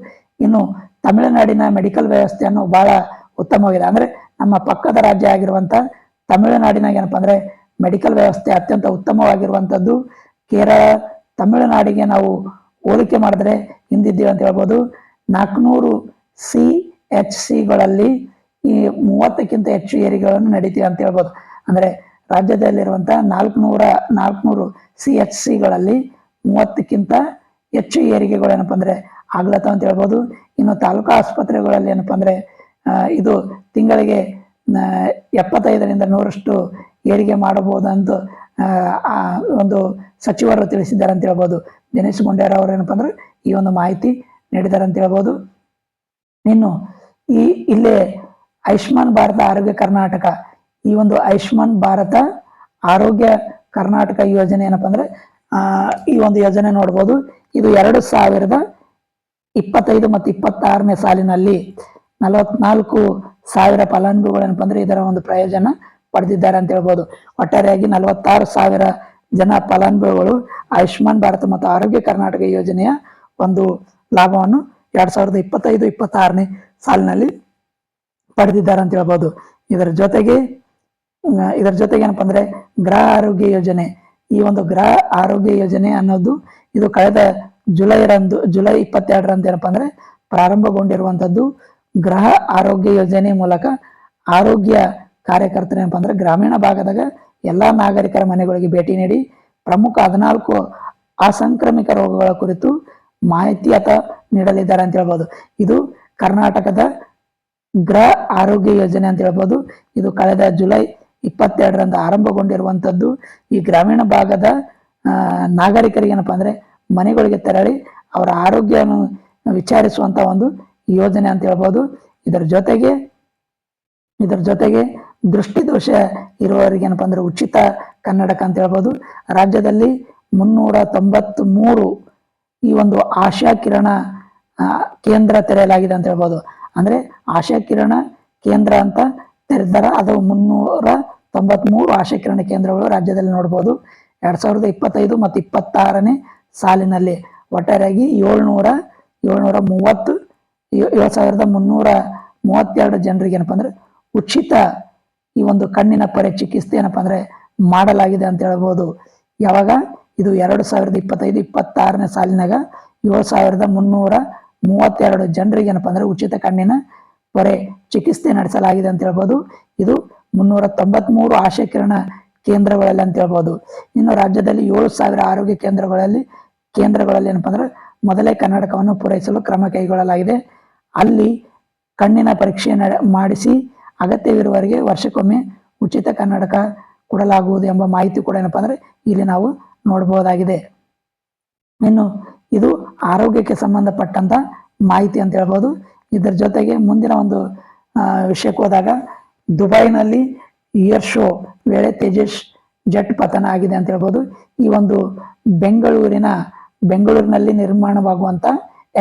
ಇನ್ನು ತಮಿಳುನಾಡಿನ ಮೆಡಿಕಲ್ ವ್ಯವಸ್ಥೆಯನ್ನು ಬಹಳ ಉತ್ತಮವಾಗಿದೆ. ಅಂದ್ರೆ ನಮ್ಮ ಪಕ್ಕದ ರಾಜ್ಯ ಆಗಿರುವಂತ ತಮಿಳುನಾಡಿನಾಗ ಏನಪ್ಪ ಅಂದ್ರೆ ಮೆಡಿಕಲ್ ವ್ಯವಸ್ಥೆ ಅತ್ಯಂತ ಉತ್ತಮವಾಗಿರುವಂತದ್ದು ಕೇರಳ, ತಮಿಳುನಾಡಿಗೆ ನಾವು ಹೋಲಿಕೆ ಮಾಡಿದ್ರೆ ಹಿಂದಿದ್ದೀವಿ ಅಂತ ಹೇಳ್ಬೋದು. ನಾಲ್ಕುನೂರು ಸಿ ಎಚ್ ಸಿಗಳಲ್ಲಿ ಈ ಮೂವತ್ತಕ್ಕಿಂತ ಹೆಚ್ಚು ಏರಿಗಳನ್ನು ನಡೀತೀವಿ ಅಂತ ಹೇಳ್ಬೋದು. ಅಂದ್ರೆ ರಾಜ್ಯದಲ್ಲಿರುವಂತ ನಾಲ್ಕುನೂರ ನಾಲ್ಕುನೂರು ಸಿ ಎಚ್ ಸಿಗಳಲ್ಲಿ ಮೂವತ್ತಕ್ಕಿಂತ ಹೆಚ್ಚು ಏರಿಕೆಗಳು ಏನಪ್ಪ ಅಂದ್ರೆ ಆಗ್ಲತ್ತ ಅಂತ ಹೇಳ್ಬೋದು. ಇನ್ನು ತಾಲೂಕಾ ಆಸ್ಪತ್ರೆಗಳಲ್ಲಿ ಏನಪ್ಪ ಅಂದ್ರೆ ಇದು ತಿಂಗಳಿಗೆ ಎಪ್ಪತ್ತೈದರಿಂದ ನೂರಷ್ಟು ಏರಿಕೆ ಮಾಡಬಹುದು ಅಂತ ಒಂದು ಸಚಿವರು ತಿಳಿಸಿದ್ದಾರೆ ಅಂತ ಹೇಳ್ಬೋದು. ದಿನೇಶ್ ಗುಂಡೇರ ಅವರು ಏನಪ್ಪ ಅಂದ್ರೆ ಈ ಒಂದು ಮಾಹಿತಿ ನೀಡಿದ್ದಾರೆ ಅಂತ ಹೇಳ್ಬೋದು. ಇನ್ನು ಈ ಇಲ್ಲೇ ಆಯುಷ್ಮಾನ್ ಭಾರತ ಆರೋಗ್ಯ ಕರ್ನಾಟಕ ಈ ಒಂದು ಆಯುಷ್ಮಾನ್ ಭಾರತ ಆರೋಗ್ಯ ಕರ್ನಾಟಕ ಯೋಜನೆ ಏನಪ್ಪ ಅಂದ್ರೆ ಈ ಒಂದು ಯೋಜನೆ ನೋಡ್ಬೋದು. ಇದು ಎರಡು ಸಾವಿರದ ಇಪ್ಪತ್ತೈದು ಮತ್ತು ಇಪ್ಪತ್ತಾರನೇ ಸಾಲಿನಲ್ಲಿ ನಲವತ್ನಾಲ್ಕು ಸಾವಿರ ಫಲಾನುಭವಿಗಳು ಏನಪ್ಪಾ ಅಂದ್ರೆ ಇದರ ಒಂದು ಪ್ರಯೋಜನ ಪಡೆದಿದ್ದಾರೆ ಅಂತ ಹೇಳ್ಬೋದು. ಒಟ್ಟಾರೆಯಾಗಿ ನಲವತ್ತಾರು ಸಾವಿರ ಜನ ಫಲಾನುಭವಿಗಳು ಆಯುಷ್ಮಾನ್ ಭಾರತ ಮತ್ತು ಆರೋಗ್ಯ ಕರ್ನಾಟಕ ಯೋಜನೆಯ ಒಂದು ಲಾಭವನ್ನು ಎರಡ್ ಸಾವಿರದ ಇಪ್ಪತ್ತೈದು, ಇಪ್ಪತ್ತಾರನೇ ಸಾಲಿನಲ್ಲಿ ಪಡೆದಿದ್ದಾರೆ ಅಂತ ಹೇಳ್ಬೋದು. ಇದರ ಜೊತೆಗೆ ಇದರ ಜೊತೆಗೆ ಏನಪ್ಪ ಅಂದ್ರೆ ಗೃಹ ಆರೋಗ್ಯ ಯೋಜನೆ. ಈ ಒಂದು ಗೃಹ ಆರೋಗ್ಯ ಯೋಜನೆ ಅನ್ನೋದು ಇದು ಕಳೆದ ಜುಲೈರಂದು, ಜುಲೈ ಇಪ್ಪತ್ತೆರಡರಂದು ಏನಪ್ಪಾ ಅಂದ್ರೆ ಪ್ರಾರಂಭಗೊಂಡಿರುವಂತದ್ದು ಗೃಹ ಆರೋಗ್ಯ ಯೋಜನೆ ಮೂಲಕ ಆರೋಗ್ಯ ಕಾರ್ಯಕರ್ತರು ಏನಪ್ಪ ಅಂದ್ರೆ ಗ್ರಾಮೀಣ ಭಾಗದಾಗ ಎಲ್ಲಾ ನಾಗರಿಕರ ಮನೆಗಳಿಗೆ ಭೇಟಿ ನೀಡಿ ಪ್ರಮುಖ ಹದಿನಾಲ್ಕು ಅಸಾಂಕ್ರಾಮಿಕ ರೋಗಗಳ ಕುರಿತು ಮಾಹಿತಿ ಅಥವಾ ನೀಡಲಿದ್ದಾರೆ ಅಂತ ಹೇಳ್ಬೋದು. ಇದು ಕರ್ನಾಟಕದ ಗೃಹ ಆರೋಗ್ಯ ಯೋಜನೆ ಅಂತ ಹೇಳ್ಬೋದು. ಇದು ಕಳೆದ ಜುಲೈ ಇಪ್ಪತ್ತೆರಡರಂದು ಆರಂಭಗೊಂಡಿರುವಂಥದ್ದು ಈ ಗ್ರಾಮೀಣ ಭಾಗದ ನಾಗರಿಕರಿಗೆ ಏನಪ್ಪಾ ಅಂದ್ರೆ ಮನೆಗಳಿಗೆ ತೆರಳಿ ಅವರ ಆರೋಗ್ಯವನ್ನು ವಿಚಾರಿಸುವಂಥ ಒಂದು ಯೋಜನೆ ಅಂತ ಹೇಳ್ಬೋದು. ಇದರ ಜೊತೆಗೆ ಇದರ ಜೊತೆಗೆ ದೃಷ್ಟಿದೋಷ ಇರುವವರಿಗೆ ಏನಪ್ಪ ಅಂದರೆ ಉಚಿತ ಕನ್ನಡಕ ಅಂತ ಹೇಳ್ಬೋದು. ರಾಜ್ಯದಲ್ಲಿ ಮುನ್ನೂರ ತೊಂಬತ್ ಮೂರು ಈ ಒಂದು ಆಶಾ ಕಿರಣ ಕೇಂದ್ರ ತೆರೆಯಲಾಗಿದೆ ಅಂತ ಹೇಳ್ಬೋದು. ಅಂದ್ರೆ ಆಶಾ ಕಿರಣ ಕೇಂದ್ರ ಅಂತ ತೆರೆದಾರ ಅದು ಮುನ್ನೂರ ತೊಂಬತ್ಮೂರು ಆಶಾ ಕಿರಣ ಕೇಂದ್ರಗಳು ರಾಜ್ಯದಲ್ಲಿ ನೋಡ್ಬೋದು. ಎರಡು ಸಾವಿರದ ಇಪ್ಪತ್ತೈದು ಮತ್ತು ಇಪ್ಪತ್ತಾರನೇ ಸಾಲಿನಲ್ಲಿ ಒಟ್ಟಾರೆಯಾಗಿ ಏಳ್ನೂರ ಏಳ್ನೂರ ಮೂವತ್ತು ಏಳು ಸಾವಿರದ ಮುನ್ನೂರ ಮೂವತ್ತೆರಡು ಜನರಿಗೆ ಏನಪ್ಪ ಅಂದರೆ ಉಚಿತ ಈ ಒಂದು ಕಣ್ಣಿನ ಪರಿ ಚಿಕಿತ್ಸೆ ಏನಪ್ಪ ಅಂದರೆ ಮಾಡಲಾಗಿದೆ ಅಂತ ಹೇಳ್ಬೋದು. ಯಾವಾಗ? ಇದು ಎರಡು ಸಾವಿರದ ಇಪ್ಪತ್ತೈದು, ಇಪ್ಪತ್ತಾರನೇ ಸಾಲಿನಾಗ ಏಳು ಸಾವಿರದ ಮುನ್ನೂರ ಮೂವತ್ತೆರಡು ಜನರಿಗೆ ಏನಪ್ಪ ಅಂದರೆ ಉಚಿತ ಕಣ್ಣಿನ ಪೊರೆ ಚಿಕಿತ್ಸೆ ನಡೆಸಲಾಗಿದೆ ಅಂತ ಹೇಳ್ಬೋದು. ಇದು ಮುನ್ನೂರ ತೊಂಬತ್ಮೂರು ಆಶಯ ಕಿರಣ ಕೇಂದ್ರಗಳಲ್ಲಿ ಅಂತ ಹೇಳ್ಬೋದು. ಇನ್ನು ರಾಜ್ಯದಲ್ಲಿ ಏಳು ಸಾವಿರ ಆರೋಗ್ಯ ಕೇಂದ್ರಗಳಲ್ಲಿ ಕೇಂದ್ರಗಳಲ್ಲಿ ಏನಪ್ಪ ಅಂದ್ರೆ ಮೊದಲೇ ಕನ್ನಡಕವನ್ನು ಪೂರೈಸಲು ಕ್ರಮ ಕೈಗೊಳ್ಳಲಾಗಿದೆ. ಅಲ್ಲಿ ಕಣ್ಣಿನ ಪರೀಕ್ಷೆ ಮಾಡಿಸಿ ಅಗತ್ಯವಿರುವವರಿಗೆ ವರ್ಷಕ್ಕೊಮ್ಮೆ ಉಚಿತ ಕನ್ನಡಕ ಕೊಡಲಾಗುವುದು ಎಂಬ ಮಾಹಿತಿ ಕೂಡ ಏನಪ್ಪ ಅಂದರೆ ಇಲ್ಲಿ ನಾವು ನೋಡಬಹುದಾಗಿದೆ ಇನ್ನು ಇದು ಆರೋಗ್ಯಕ್ಕೆ ಸಂಬಂಧಪಟ್ಟಂಥ ಮಾಹಿತಿ ಅಂತ ಹೇಳ್ಬೋದು. ಇದರ ಜೊತೆಗೆ ಮುಂದಿನ ಒಂದು ವಿಷಯಕ್ಕೆ ಹೋದಾಗ ದುಬೈನಲ್ಲಿ ಇಯರ್ ಶೋ ವೇಳೆ ತೇಜಸ್ ಜಟ್ ಪತನ ಆಗಿದೆ ಅಂತ ಹೇಳ್ಬೋದು. ಈ ಒಂದು ಬೆಂಗಳೂರಿನ, ಬೆಂಗಳೂರಿನಲ್ಲಿ ನಿರ್ಮಾಣವಾಗುವಂಥ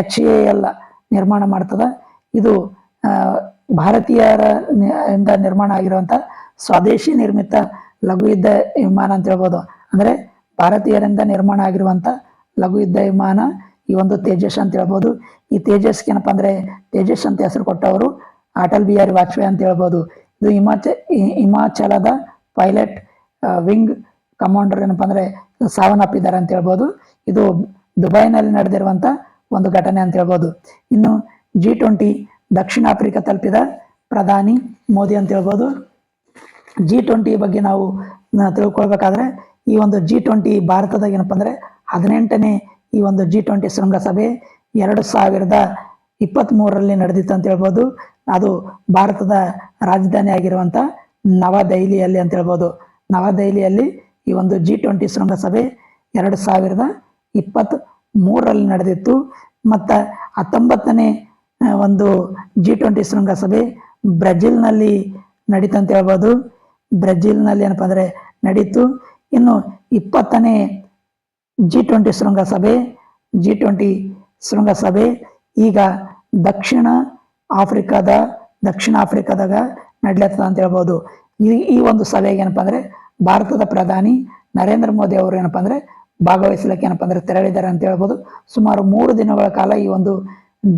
ಎಚ್ ಎ ಎಲ್ ನಿರ್ಮಾಣ ಮಾಡ್ತದ. ಇದು ಭಾರತೀಯರ ಇಂದ ನಿರ್ಮಾಣ ಆಗಿರುವಂಥ ಸ್ವದೇಶಿ ನಿರ್ಮಿತ ಲಘು ಯುದ್ಧ ವಿಮಾನ ಅಂತ ಹೇಳ್ಬೋದು. ಅಂದರೆ ಭಾರತೀಯರಿಂದ ನಿರ್ಮಾಣ ಆಗಿರುವಂಥ ಲಘು ಯುದ್ಧ ವಿಮಾನ ಈ ಒಂದು ತೇಜಸ್ ಅಂತ ಹೇಳ್ಬೋದು. ಈ ತೇಜಸ್ಗೆ ಏನಪ್ಪ ಅಂದ್ರೆ ತೇಜಸ್ ಅಂತ ಹೆಸರು ಕೊಟ್ಟವರು ಅಟಲ್ ಬಿಹಾರಿ ವಾಜಪೇಯಿ ಅಂತ ಹೇಳ್ಬೋದು. ಇದು ಹಿಮಾಚ ಹಿಮಾಚಲದ ಪೈಲಟ್ ವಿಂಗ್ ಕಮಾಂಡರ್ ಏನಪ್ಪ ಅಂದರೆ ಸಾವನ್ನಪ್ಪಿದ್ದಾರೆ ಅಂತ ಹೇಳ್ಬೋದು. ಇದು ದುಬೈನಲ್ಲಿ ನಡೆದಿರುವಂಥ ಒಂದು ಘಟನೆ ಅಂತ ಹೇಳ್ಬೋದು. ಇನ್ನು ಜಿ ಟ್ವೆಂಟಿ ದಕ್ಷಿಣ ಆಫ್ರಿಕಾ ತಲುಪಿದ ಪ್ರಧಾನಿ ಮೋದಿ ಅಂತ ಹೇಳ್ಬೋದು. ಜಿ ಟ್ವೆಂಟಿ ಬಗ್ಗೆ ನಾವು ತಿಳ್ಕೊಳ್ಬೇಕಾದ್ರೆ ಈ ಒಂದು ಜಿ ಟ್ವೆಂಟಿ ಭಾರತದಾಗ ಏನಪ್ಪ ಅಂದ್ರೆ ಹದಿನೆಂಟನೇ ಈ ಒಂದು ಜಿ ಟ್ವೆಂಟಿ ಶೃಂಗಸಭೆ ಎರಡು ಸಾವಿರದ ಇಪ್ಪತ್ತ್ಮೂರರಲ್ಲಿ ನಡೆದಿತ್ತು ಅಂತ ಹೇಳ್ಬೋದು. ಅದು ಭಾರತದ ರಾಜಧಾನಿ ಆಗಿರುವಂಥ ನವದೆಹಲಿಯಲ್ಲಿ ಅಂತ ಹೇಳ್ಬೋದು. ನವದೆಹಲಿಯಲ್ಲಿ ಈ ಒಂದು ಜಿ ಟ್ವೆಂಟಿ ಶೃಂಗಸಭೆ ಎರಡು ಸಾವಿರದ ಇಪ್ಪತ್ತ್ ಮೂರರಲ್ಲಿ ನಡೆದಿತ್ತು. ಮತ್ತು ಹತ್ತೊಂಬತ್ತನೇ ಒಂದು ಜಿ ಟ್ವೆಂಟಿ ಶೃಂಗಸಭೆ ಬ್ರೆಜಿಲ್ನಲ್ಲಿ ನಡೀತು ಅಂತ ಹೇಳ್ಬೋದು. ಬ್ರೆಜಿಲ್ನಲ್ಲಿ ಏನಪ್ಪ ಅಂದರೆ ನಡೀತು. ಇನ್ನು ಇಪ್ಪತ್ತನೇ ಜಿ ಟ್ವೆಂಟಿ ಶೃಂಗಸಭೆ ಜಿ ಟ್ವೆಂಟಿ ಶೃಂಗಸಭೆ, ಈಗ ದಕ್ಷಿಣ ಆಫ್ರಿಕಾದ, ದಕ್ಷಿಣ ಆಫ್ರಿಕಾದಾಗ ನಡ್ಲತ್ತದ ಅಂತ ಹೇಳ್ಬೋದು. ಈ ಈ ಒಂದು ಸಭೆಗೆ ಏನಪ್ಪ ಅಂದ್ರೆ ಭಾರತದ ಪ್ರಧಾನಿ ನರೇಂದ್ರ ಮೋದಿ ಅವರು ಏನಪ್ಪ ಅಂದರೆ ಭಾಗವಹಿಸಲಿಕ್ಕೆ ಏನಪ್ಪ ಅಂದರೆ ತೆರಳಿದ್ದಾರೆ ಅಂತ ಹೇಳ್ಬೋದು. ಸುಮಾರು ಮೂರು ದಿನಗಳ ಕಾಲ ಈ ಒಂದು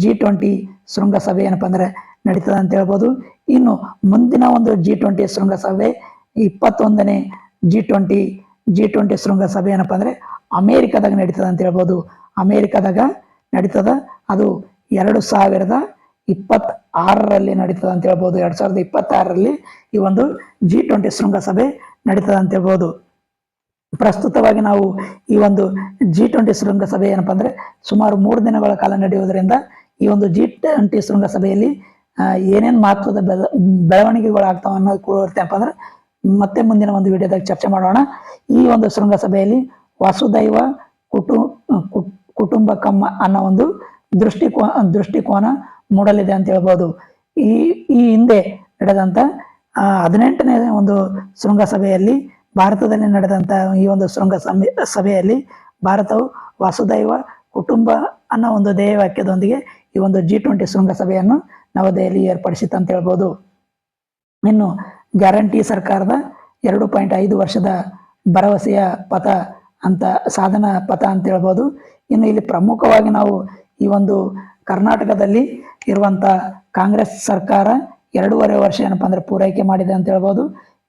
ಜಿ ಟ್ವೆಂಟಿ ಶೃಂಗಸಭೆ ಏನಪ್ಪ ಅಂದರೆ ನಡೀತದೆ ಅಂತ ಹೇಳ್ಬೋದು. ಇನ್ನು ಮುಂದಿನ ಒಂದು ಜಿ ಟ್ವೆಂಟಿ ಶೃಂಗಸಭೆ ಇಪ್ಪತ್ತೊಂದನೇ ಜಿ ಟ್ವೆಂಟಿ ಜಿ ಟ್ವೆಂಟಿ ಶೃಂಗಸಭೆ ಏನಪ್ಪ ಅಂದರೆ ಅಮೇರಿಕಾದಾಗ ನಡೀತದೆ ಅಂತ ಹೇಳ್ಬೋದು. ಅಮೇರಿಕಾದಾಗ ನಡೀತದ. ಅದು ಎರಡು ಸಾವಿರದ ಇಪ್ಪತ್ತ ಆರರಲ್ಲಿ ನಡೀತದೆ ಅಂತ ಹೇಳ್ಬೋದು. ಎರಡು ಸಾವಿರದ ಇಪ್ಪತ್ತಾರರಲ್ಲಿ ಈ ಒಂದು ಜಿ ಟ್ವೆಂಟಿ ಶೃಂಗಸಭೆ ನಡೀತದೆ ಅಂತ ಹೇಳ್ಬೋದು. ಪ್ರಸ್ತುತವಾಗಿ ನಾವು ಈ ಒಂದು ಜಿ ಟ್ವೆಂಟಿ ಶೃಂಗಸಭೆ ಏನಪ್ಪ ಅಂದರೆ ಸುಮಾರು ಮೂರು ದಿನಗಳ ಕಾಲ ನಡೆಯುವುದರಿಂದ ಈ ಒಂದು ಜಿ ಟ್ವೆಂಟಿ ಶೃಂಗಸಭೆಯಲ್ಲಿ ಏನೇನು ಮಹತ್ವದ ಬೆಳ, ಬೆಳವಣಿಗೆಗಳು ಆಗ್ತಾವ ಅನ್ನೋದು ಕೂಡ ಅಂದ್ರೆ ಮತ್ತೆ ಮುಂದಿನ ಒಂದು ವಿಡಿಯೋದಾಗ ಚರ್ಚೆ ಮಾಡೋಣ. ಈ ಒಂದು ಶೃಂಗಸಭೆಯಲ್ಲಿ ವಾಸುದೈವ ಕುಟು ಕುಟುಂಬ ಕಮ್ಮ ಅನ್ನೋ ಒಂದು ದೃಷ್ಟಿಕೋ ದೃಷ್ಟಿಕೋನ ಮೂಡಲಿದೆ ಅಂತ ಹೇಳ್ಬೋದು. ಈ ಈ ಹಿಂದೆ ನಡೆದಂಥ ಹದಿನೆಂಟನೇ ಒಂದು ಶೃಂಗಸಭೆಯಲ್ಲಿ, ಭಾರತದಲ್ಲಿ ನಡೆದಂಥ ಈ ಒಂದು ಶೃಂಗ ಸಭೆ ಸಭೆಯಲ್ಲಿ ಭಾರತವು ವಾಸುದೈವ ಕುಟುಂಬ ಅನ್ನೋ ಒಂದು ಧ್ಯೇಯವಾಕ್ಯದೊಂದಿಗೆ ಈ ಒಂದು ಜಿ ಟ್ವೆಂಟಿ ಶೃಂಗಸಭೆಯನ್ನು ನವದೆಹಲಿ ಏರ್ಪಡಿಸಿತ್ತು ಅಂತ ಹೇಳ್ಬೋದು. ಇನ್ನು ಗ್ಯಾರಂಟಿ ಸರ್ಕಾರದ ಎರಡು ಪಾಯಿಂಟ್ ಐದು ವರ್ಷದ ಭರವಸೆಯ ಪಥ ಅಂತ, ಸಾಧನ ಪಥ ಅಂತ ಹೇಳ್ಬೋದು. ಇನ್ನು ಇಲ್ಲಿ ಪ್ರಮುಖವಾಗಿ ನಾವು ಈ ಒಂದು ಕರ್ನಾಟಕದಲ್ಲಿ ಇರುವಂಥ ಕಾಂಗ್ರೆಸ್ ಸರ್ಕಾರ ಎರಡೂವರೆ ವರ್ಷ ಏನಪ್ಪ ಅಂದರೆ ಪೂರೈಕೆ ಮಾಡಿದೆ ಅಂತ ಹೇಳ್ಬೋದು.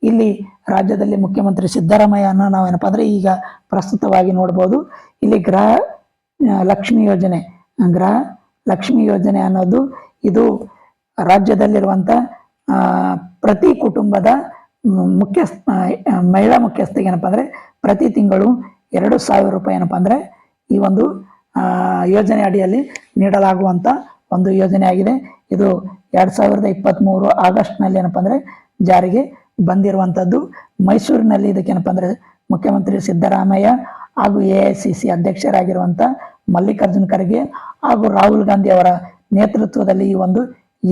ಇಲ್ಲಿ ರಾಜ್ಯದಲ್ಲಿ ಮುಖ್ಯಮಂತ್ರಿ ಸಿದ್ದರಾಮಯ್ಯನ ನಾವು ಏನಪ್ಪ ಅಂದ್ರೆ ಈಗ ಪ್ರಸ್ತುತವಾಗಿ ನೋಡ್ಬೋದು. ಇಲ್ಲಿ ಗೃಹ ಲಕ್ಷ್ಮಿ ಯೋಜನೆ ಗೃಹ ಲಕ್ಷ್ಮಿ ಯೋಜನೆ ಅನ್ನೋದು ಇದು ರಾಜ್ಯದಲ್ಲಿರುವಂಥ ಪ್ರತಿ ಕುಟುಂಬದ ಮುಖ್ಯಸ್ಥ ಮಹಿಳಾ ಮುಖ್ಯಸ್ಥಿಗೆ ಏನಪ್ಪ ಅಂದರೆ ಪ್ರತಿ ತಿಂಗಳು ಎರಡು ಸಾವಿರ ರೂಪಾಯಿ ಏನಪ್ಪ ಅಂದರೆ ಈ ಒಂದು ಯೋಜನೆ ಅಡಿಯಲ್ಲಿ ನೀಡಲಾಗುವಂಥ ಒಂದು ಯೋಜನೆ ಆಗಿದೆ. ಇದು ಎರಡು ಸಾವಿರದ ಇಪ್ಪತ್ತ್ ಮೂರು ಏನಪ್ಪ ಅಂದರೆ ಜಾರಿಗೆ ಬಂದಿರುವಂಥದ್ದು ಮೈಸೂರಿನಲ್ಲಿ ಇದಕ್ಕೇನಪ್ಪ ಅಂದ್ರೆ ಮುಖ್ಯಮಂತ್ರಿ ಸಿದ್ದರಾಮಯ್ಯ ಹಾಗೂ ಎ ಐ ಸಿ ಸಿ ಅಧ್ಯಕ್ಷರಾಗಿರುವಂಥ ಮಲ್ಲಿಕಾರ್ಜುನ್ ಖರ್ಗೆ ಹಾಗೂ ರಾಹುಲ್ ಗಾಂಧಿ ಅವರ ನೇತೃತ್ವದಲ್ಲಿ ಈ ಒಂದು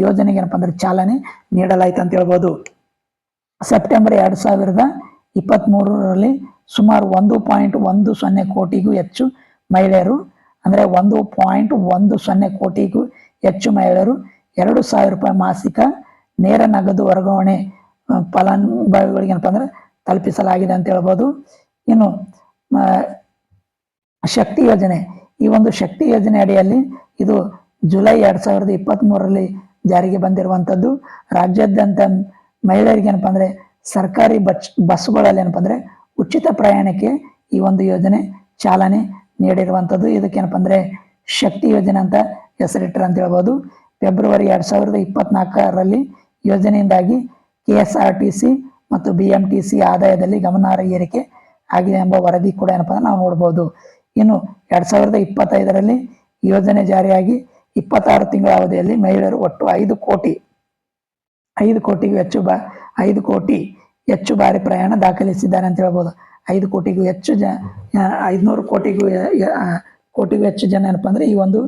ಯೋಜನೆಗೆ ಏನಪ್ಪಾ ಅಂದ್ರೆ ಚಾಲನೆ ನೀಡಲಾಯಿತು ಅಂತ ಹೇಳ್ಬೋದು. ಸೆಪ್ಟೆಂಬರ್ ಎರಡು ಸಾವಿರದ ಇಪ್ಪತ್ತ್ ಮೂರರಲ್ಲಿ ಸುಮಾರು ಒಂದು ಪಾಯಿಂಟ್ ಒಂದು ಸೊನ್ನೆ ಕೋಟಿಗೂ ಹೆಚ್ಚು ಮಹಿಳೆಯರು, ಅಂದ್ರೆ ಒಂದು ಪಾಯಿಂಟ್ ಒಂದು ಸೊನ್ನೆ ಕೋಟಿಗೂ ಹೆಚ್ಚು ಮಹಿಳೆಯರು, ಎರಡು ಸಾವಿರ ರೂಪಾಯಿ ಮಾಸಿಕ ನೇರ ನಗದು ವರ್ಗಾವಣೆ ಫಲಾನುಭವಿಗಳಿಗೆ ಏನಪ್ಪ ಅಂದರೆ ತಲುಪಿಸಲಾಗಿದೆ ಅಂತ ಹೇಳ್ಬೋದು. ಇನ್ನು ಶಕ್ತಿ ಯೋಜನೆ. ಈ ಒಂದು ಶಕ್ತಿ ಯೋಜನೆ ಅಡಿಯಲ್ಲಿ ಇದು ಜುಲೈ ಎರಡು ಸಾವಿರದ ಇಪ್ಪತ್ತ್ ಮೂರರಲ್ಲಿ ಜಾರಿಗೆ ಬಂದಿರುವಂಥದ್ದು. ರಾಜ್ಯಾದ್ಯಂತ ಮಹಿಳೆಯರಿಗೆ ಏನಪ್ಪ ಅಂದರೆ ಸರ್ಕಾರಿ ಬಸ್ ಬಸ್ಗಳಲ್ಲಿ ಏನಪ್ಪ ಅಂದರೆ ಉಚಿತ ಪ್ರಯಾಣಕ್ಕೆ ಈ ಒಂದು ಯೋಜನೆ ಚಾಲನೆ ನೀಡಿರುವಂಥದ್ದು. ಇದಕ್ಕೇನಪ್ಪ ಅಂದರೆ ಶಕ್ತಿ ಯೋಜನೆ ಅಂತ ಹೆಸರಿಟ್ಟರು ಅಂತ ಹೇಳ್ಬೋದು. ಫೆಬ್ರವರಿ ಎರಡು ಸಾವಿರದ ಇಪ್ಪತ್ನಾಲ್ಕರಲ್ಲಿ ಯೋಜನೆಯಿಂದಾಗಿ K S R T C ಮತ್ತು ಬಿ ಎಂ ಟಿ ಸಿ ಆದಾಯದಲ್ಲಿ ಗಮನಾರ್ಹ ಏರಿಕೆ ಆಗಿದೆ ಎಂಬ ವರದಿ ಕೂಡ ಏನಪ್ಪ ಅಂದ್ರೆ ನಾವು ನೋಡ್ಬೋದು. ಇನ್ನು ಎರಡು ಸಾವಿರದ ಇಪ್ಪತ್ತೈದರಲ್ಲಿ ಯೋಜನೆ ಜಾರಿಯಾಗಿ ಇಪ್ಪತ್ತಾರು ತಿಂಗಳ ಅವಧಿಯಲ್ಲಿ ಮಹಿಳೆಯರು ಒಟ್ಟು ಐದು ಕೋಟಿ, ಐದು ಕೋಟಿಗೂ ಹೆಚ್ಚು ಬಾ, ಐದು ಕೋಟಿ ಹೆಚ್ಚು ಬಾರಿ ಪ್ರಯಾಣ ದಾಖಲಿಸಿದ್ದಾರೆ ಅಂತ ಹೇಳ್ಬೋದು. ಐದು ಕೋಟಿಗೂ ಹೆಚ್ಚು ಜ ಐದುನೂರು ಕೋಟಿಗೂ ಕೋಟಿಗೂ ಹೆಚ್ಚು ಜನ ಏನಪ್ಪ ಅಂದರೆ ಈ ಒಂದು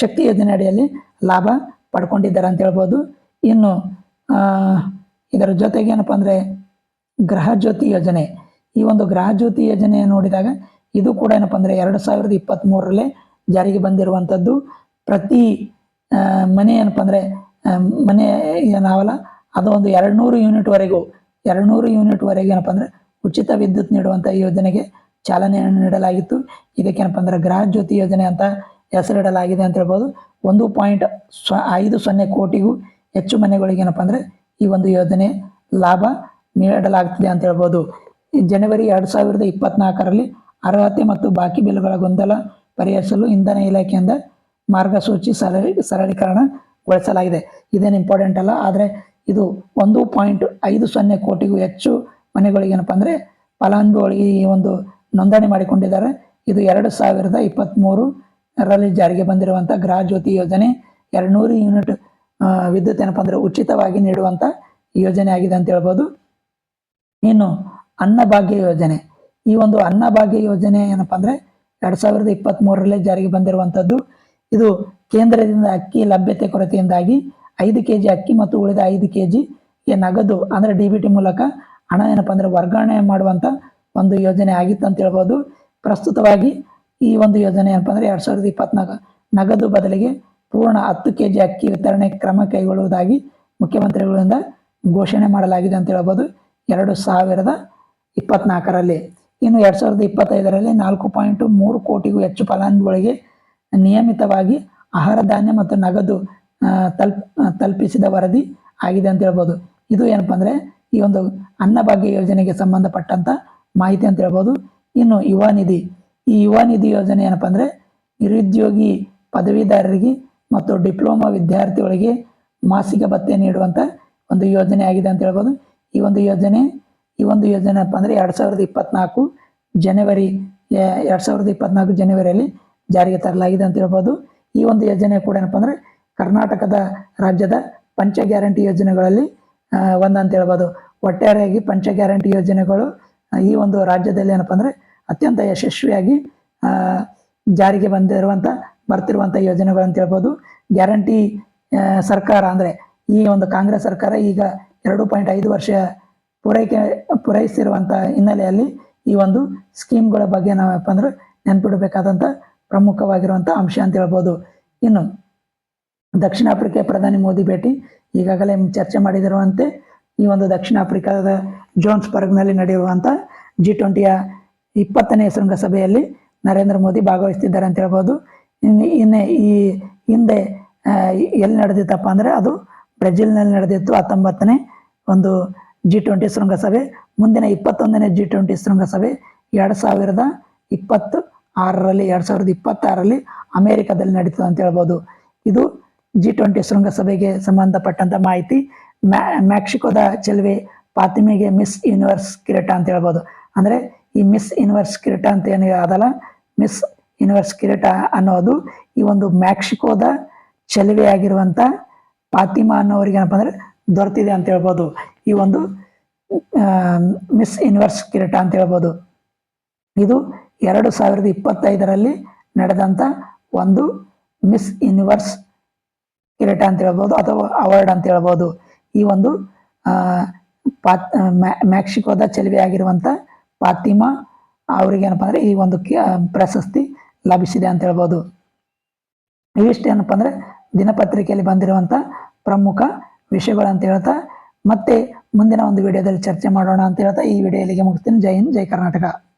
ಶಕ್ತಿ ಯೋಜನೆ ಅಡಿಯಲ್ಲಿ ಲಾಭ ಪಡ್ಕೊಂಡಿದ್ದಾರೆ ಅಂತ ಹೇಳ್ಬೋದು. ಇನ್ನು ಇದರ ಜೊತೆಗೆ ಏನಪ್ಪ ಅಂದರೆ ಗೃಹ ಯೋಜನೆ. ಈ ಒಂದು ಗೃಹ ಜ್ಯೋತಿ ಯೋಜನೆ ನೋಡಿದಾಗ ಇದು ಕೂಡ ಏನಪ್ಪ ಅಂದರೆ ಎರಡು ಸಾವಿರದ ಇಪ್ಪತ್ತ್ಮೂರರಲ್ಲೇ ಜಾರಿಗೆ ಬಂದಿರುವಂಥದ್ದು. ಪ್ರತಿ ಮನೆ ಏನಪ್ಪ ಅಂದರೆ ಮನೆ ಏನಾವಲ್ಲ ಅದು ಒಂದು ಎರಡು ನೂರು ಯೂನಿಟ್ವರೆಗೂ ಎರಡು ನೂರು ಯೂನಿಟ್ವರೆಗೆ ಏನಪ್ಪ ಅಂದರೆ, ಉಚಿತ ವಿದ್ಯುತ್ ನೀಡುವಂಥ ಯೋಜನೆಗೆ ಚಾಲನೆಯನ್ನು ನೀಡಲಾಗಿತ್ತು. ಇದಕ್ಕೇನಪ್ಪ ಅಂದರೆ ಗೃಹ ಜ್ಯೋತಿ ಯೋಜನೆ ಅಂತ ಹೆಸರಿಡಲಾಗಿದೆ ಅಂತ ಹೇಳ್ಬೋದು. ಒಂದು ಪಾಯಿಂಟ್ ಸ್ವ, ಐದು ಸೊನ್ನೆ ಕೋಟಿಗೂ ಹೆಚ್ಚು ಮನೆಗಳಿಗೆ ಏನಪ್ಪ ಅಂದರೆ, ಈ ಒಂದು ಯೋಜನೆ ಲಾಭ ನೀಡಲಾಗ್ತಿದೆ ಅಂತ ಹೇಳ್ಬೋದು. ಜನವರಿ ಎರಡು ಸಾವಿರದ ಇಪ್ಪತ್ನಾಲ್ಕರಲ್ಲಿ ಅರ್ಹತೆ ಮತ್ತು ಬಾಕಿ ಬಿಲ್ಗಳ ಗೊಂದಲ ಪರಿಹರಿಸಲು ಇಂಧನ ಇಲಾಖೆಯಿಂದ ಮಾರ್ಗಸೂಚಿ ಸರಳಿ ಸರಳೀಕರಣಗೊಳಿಸಲಾಗಿದೆ. ಇದೇನು ಇಂಪಾರ್ಟೆಂಟ್ ಅಲ್ಲ, ಆದರೆ ಇದು ಒಂದು ಪಾಯಿಂಟ್ ಐದು ಸೊನ್ನೆ ಕೋಟಿಗೂ ಹೆಚ್ಚು ಮನೆಗಳಿಗೆ ಏನಪ್ಪ ಅಂದರೆ ಫಲಾನುಭವಿಗಳಿಗೆ ಈ ಒಂದು ನೋಂದಣಿ ಮಾಡಿಕೊಂಡಿದ್ದಾರೆ. ಇದು ಎರಡು ಸಾವಿರದ ಇಪ್ಪತ್ತ್ಮೂರರಲ್ಲಿ ಜಾರಿಗೆ ಬಂದಿರುವಂಥ ಗೃಹಜ್ಯೋತಿ ಯೋಜನೆ. ಎರಡು ನೂರು ಯೂನಿಟ್ ವಿದ್ಯುತ್ ಏನಪ್ಪ ಅಂದರೆ ಉಚಿತವಾಗಿ ನೀಡುವಂಥ ಯೋಜನೆ ಆಗಿದೆ ಅಂತ ಹೇಳ್ಬೋದು. ಇನ್ನು ಅನ್ನಭಾಗ್ಯ ಯೋಜನೆ. ಈ ಒಂದು ಅನ್ನಭಾಗ್ಯ ಯೋಜನೆ ಏನಪ್ಪ ಅಂದರೆ ಎರಡು ಸಾವಿರದ ಇಪ್ಪತ್ತ್ಮೂರರಲ್ಲೇ ಜಾರಿಗೆ ಬಂದಿರುವಂಥದ್ದು ಇದು ಕೇಂದ್ರದಿಂದ ಅಕ್ಕಿ ಲಭ್ಯತೆ ಕೊರತೆಯಿಂದಾಗಿ ಐದು ಕೆ ಜಿ ಅಕ್ಕಿ ಮತ್ತು ಉಳಿದ ಐದು ಕೆ ಜಿಗೆ ನಗದು, ಅಂದರೆ ಡಿ ಬಿ ಟಿ ಮೂಲಕ ಹಣ ಏನಪ್ಪ ಅಂದರೆ ವರ್ಗಾವಣೆ ಮಾಡುವಂಥ ಒಂದು ಯೋಜನೆ ಆಗಿತ್ತು ಅಂತ ಹೇಳ್ಬೋದು. ಪ್ರಸ್ತುತವಾಗಿ ಈ ಒಂದು ಯೋಜನೆ ಏನಪ್ಪ ಅಂದರೆ ಎರಡು ಸಾವಿರದ ಇಪ್ಪತ್ನಾಲ್ಕು ನಗದು ಬದಲಿಗೆ ಪೂರ್ಣ ಹತ್ತು ಕೆ ಜಿ ಅಕ್ಕಿ ವಿತರಣೆ ಕ್ರಮ ಕೈಗೊಳ್ಳುವುದಾಗಿ ಮುಖ್ಯಮಂತ್ರಿಗಳಿಂದ ಘೋಷಣೆ ಮಾಡಲಾಗಿದೆ ಅಂತ ಹೇಳ್ಬೋದು. ಎರಡು ಸಾವಿರದ ಇಪ್ಪತ್ನಾಲ್ಕರಲ್ಲಿ ಇನ್ನು ಎರಡು ಸಾವಿರದ ಇಪ್ಪತ್ತೈದರಲ್ಲಿ ನಾಲ್ಕು ಪಾಯಿಂಟು ಮೂರು ಕೋಟಿಗೂ ಹೆಚ್ಚು ಫಲಾನುಭವಿಗಳಿಗೆ ನಿಯಮಿತವಾಗಿ ಆಹಾರ ಧಾನ್ಯ ಮತ್ತು ನಗದು ತಲ್ಪ್ ತಲುಪ್ ತಲುಪಿಸಿದ ವರದಿ ಆಗಿದೆ ಅಂತ ಹೇಳ್ಬೋದು. ಇದು ಏನಪ್ಪ ಅಂದರೆ ಈ ಒಂದು ಅನ್ನಭಾಗ್ಯ ಯೋಜನೆಗೆ ಸಂಬಂಧಪಟ್ಟಂಥ ಮಾಹಿತಿ ಅಂತ ಹೇಳ್ಬೋದು. ಇನ್ನು ಯುವ ನಿಧಿ, ಈ ಯುವ ನಿಧಿ ಯೋಜನೆ ಏನಪ್ಪ ಅಂದರೆ ನಿರುದ್ಯೋಗಿ ಪದವೀಧರರಿಗೆ ಮತ್ತು ಡಿಪ್ಲೊಮಾ ವಿದ್ಯಾರ್ಥಿಗಳಿಗೆ ಮಾಸಿಕ ಭತ್ಯೆ ನೀಡುವಂಥ ಒಂದು ಯೋಜನೆ ಆಗಿದೆ ಅಂತ ಹೇಳ್ಬೋದು. ಈ ಒಂದು ಯೋಜನೆ, ಈ ಒಂದು ಯೋಜನೆ ಏನಪ್ಪ ಅಂದರೆ ಎರಡು ಸಾವಿರದ ಇಪ್ಪತ್ನಾಲ್ಕು ಜನವರಿ ಎರಡು ಸಾವಿರದ ಇಪ್ಪತ್ನಾಲ್ಕು ಜನವರಿಯಲ್ಲಿ ಜಾರಿಗೆ ತರಲಾಗಿದೆ ಅಂತ ಹೇಳ್ಬೋದು. ಈ ಒಂದು ಯೋಜನೆ ಕೂಡ ಏನಪ್ಪ ಅಂದರೆ ಕರ್ನಾಟಕದ ರಾಜ್ಯದ ಪಂಚ ಗ್ಯಾರಂಟಿ ಯೋಜನೆಗಳಲ್ಲಿ ಒಂದು ಒಂದಂತ ಹೇಳ್ಬೋದು. ಒಟ್ಟಾರೆಯಾಗಿ ಪಂಚ ಗ್ಯಾರಂಟಿ ಯೋಜನೆಗಳು ಈ ಒಂದು ರಾಜ್ಯದಲ್ಲಿ ಏನಪ್ಪ ಅಂದರೆ ಅತ್ಯಂತ ಯಶಸ್ವಿಯಾಗಿ ಜಾರಿಗೆ ಬಂದಿರುವಂಥ ಬರ್ತಿರುವಂಥ ಯೋಜನೆಗಳು ಅಂತ ಹೇಳ್ಬೋದು. ಗ್ಯಾರಂಟಿ ಸರ್ಕಾರ ಅಂದರೆ ಈ ಒಂದು ಕಾಂಗ್ರೆಸ್ ಸರ್ಕಾರ ಈಗ ಎರಡು ಪಾಯಿಂಟ್ ಐದು ವರ್ಷ ಪೂರೈಕೆ ಪೂರೈಸಿರುವಂಥ ಹಿನ್ನೆಲೆಯಲ್ಲಿ ಈ ಒಂದು ಸ್ಕೀಮ್ಗಳ ಬಗ್ಗೆ ನಾವಪ್ಪ ಅಂದ್ರೆ ನೆನ್ಪಿಡಬೇಕಾದಂಥ ಪ್ರಮುಖವಾಗಿರುವಂಥ ಅಂಶ ಅಂತ ಹೇಳ್ಬೋದು. ಇನ್ನು ದಕ್ಷಿಣ ಆಫ್ರಿಕಾ ಪ್ರಧಾನಿ ಮೋದಿ ಭೇಟಿ, ಈಗಾಗಲೇ ಚರ್ಚೆ ಮಾಡಿದಿರುವಂತೆ ಈ ಒಂದು ದಕ್ಷಿಣ ಆಫ್ರಿಕಾದ ಜೋನ್ಸ್ಬರ್ಗ್ನಲ್ಲಿ ನಡೆಯುವಂಥ ಜಿ ಟ್ವೆಂಟಿಯ ಇಪ್ಪತ್ತನೇ ಶೃಂಗಸಭೆಯಲ್ಲಿ ನರೇಂದ್ರ ಮೋದಿ ಭಾಗವಹಿಸ್ತಿದ್ದಾರೆ ಅಂತ ಹೇಳ್ಬೋದು. ಇನ್ನು ಇನ್ನು ಈ ಹಿಂದೆ ಎಲ್ಲಿ ನಡೆದಿತ್ತಪ್ಪ ಅಂದರೆ ಅದು ಬ್ರೆಜಿಲ್ನಲ್ಲಿ ನಡೆದಿತ್ತು, ಹತ್ತೊಂಬತ್ತನೇ ಒಂದು ಜಿ ಟ್ವೆಂಟಿ ಶೃಂಗಸಭೆ. ಮುಂದಿನ ಇಪ್ಪತ್ತೊಂದನೇ ಜಿ ಟ್ವೆಂಟಿ ಶೃಂಗಸಭೆ ಎರಡು ಸಾವಿರದ ಇಪ್ಪತ್ತು ಆರರಲ್ಲಿ, ಎರಡು ಸಾವಿರದ ಇಪ್ಪತ್ತಾರರಲ್ಲಿ ಅಮೇರಿಕಾದಲ್ಲಿ ನಡೀತದೆ ಅಂತ ಹೇಳ್ಬೋದು. ಇದು ಜಿ ಟ್ವೆಂಟಿ ಶೃಂಗಸಭೆಗೆ ಸಂಬಂಧಪಟ್ಟಂಥ ಮಾಹಿತಿ. ಮ್ಯಾ, ಮ್ಯಾಕ್ಸಿಕೋದ ಚೆಲುವೆ ಪಾತಿಮೆಗೆ ಮಿಸ್ ಯೂನಿವರ್ಸ್ ಕಿರೀಟ ಅಂತ ಹೇಳ್ಬೋದು. ಅಂದರೆ ಈ ಮಿಸ್ ಯೂನಿವರ್ಸ್ ಕಿರೀಟ ಅಂತ ಏನು ಅದಲ್ಲ? ಮಿಸ್ ಯೂನಿವರ್ಸ್ ಕಿರೀಟ ಅನ್ನೋದು ಈ ಒಂದು ಮ್ಯಾಕ್ಸಿಕೋದ ಚೆಲುವೆಯಾಗಿರುವಂಥ ಪಾತಿಮಾ ಅನ್ನೋರಿಗೆ ಏನಪ್ಪ ಅಂದರೆ ದೊರೆತಿದೆ ಅಂತ ಹೇಳ್ಬೋದು. ಈ ಒಂದು ಮಿಸ್ ಯೂನಿವರ್ಸ್ ಕಿರೀಟ ಅಂತ ಹೇಳ್ಬೋದು. ಇದು ಎರಡು ಸಾವಿರದ ಇಪ್ಪತ್ತೈದರಲ್ಲಿ ನಡೆದಂಥ ಒಂದು ಮಿಸ್ ಯೂನಿವರ್ಸ್ ಕಿರೀಟ ಅಂತ ಹೇಳ್ಬೋದು ಅಥವಾ ಅವಾರ್ಡ್ ಅಂತ ಹೇಳ್ಬೋದು. ಈ ಒಂದು ಪಾತ್ ಮ್ಯಾ- ಮ್ಯಾಕ್ಸಿಕೋದ ಚೆಲುವೆಯಾಗಿರುವಂಥ ಫಾತಿಮಾ ಅವ್ರಿಗೆ ಏನಪ್ಪ ಅಂದರೆ ಈ ಒಂದು ಪ್ರಶಸ್ತಿ ಲಭಿಸಿದೆ ಅಂತ ಹೇಳ್ಬೋದು. ಇವಿಷ್ಟು ಏನಪ್ಪ ಅಂದರೆ ದಿನಪತ್ರಿಕೆಯಲ್ಲಿ ಬಂದಿರುವಂಥ ಪ್ರಮುಖ ವಿಷಯಗಳು ಅಂತ ಹೇಳ್ತಾ, ಮತ್ತೆ ಮುಂದಿನ ಒಂದು ವಿಡಿಯೋದಲ್ಲಿ ಚರ್ಚೆ ಮಾಡೋಣ ಅಂತ ಹೇಳ್ತಾ ಈ ವಿಡಿಯೋ ಇಲ್ಲಿಗೆ ಮುಗಿಸ್ತೀನಿ. ಜೈ ಹಿಂದ್, ಜೈ ಕರ್ನಾಟಕ.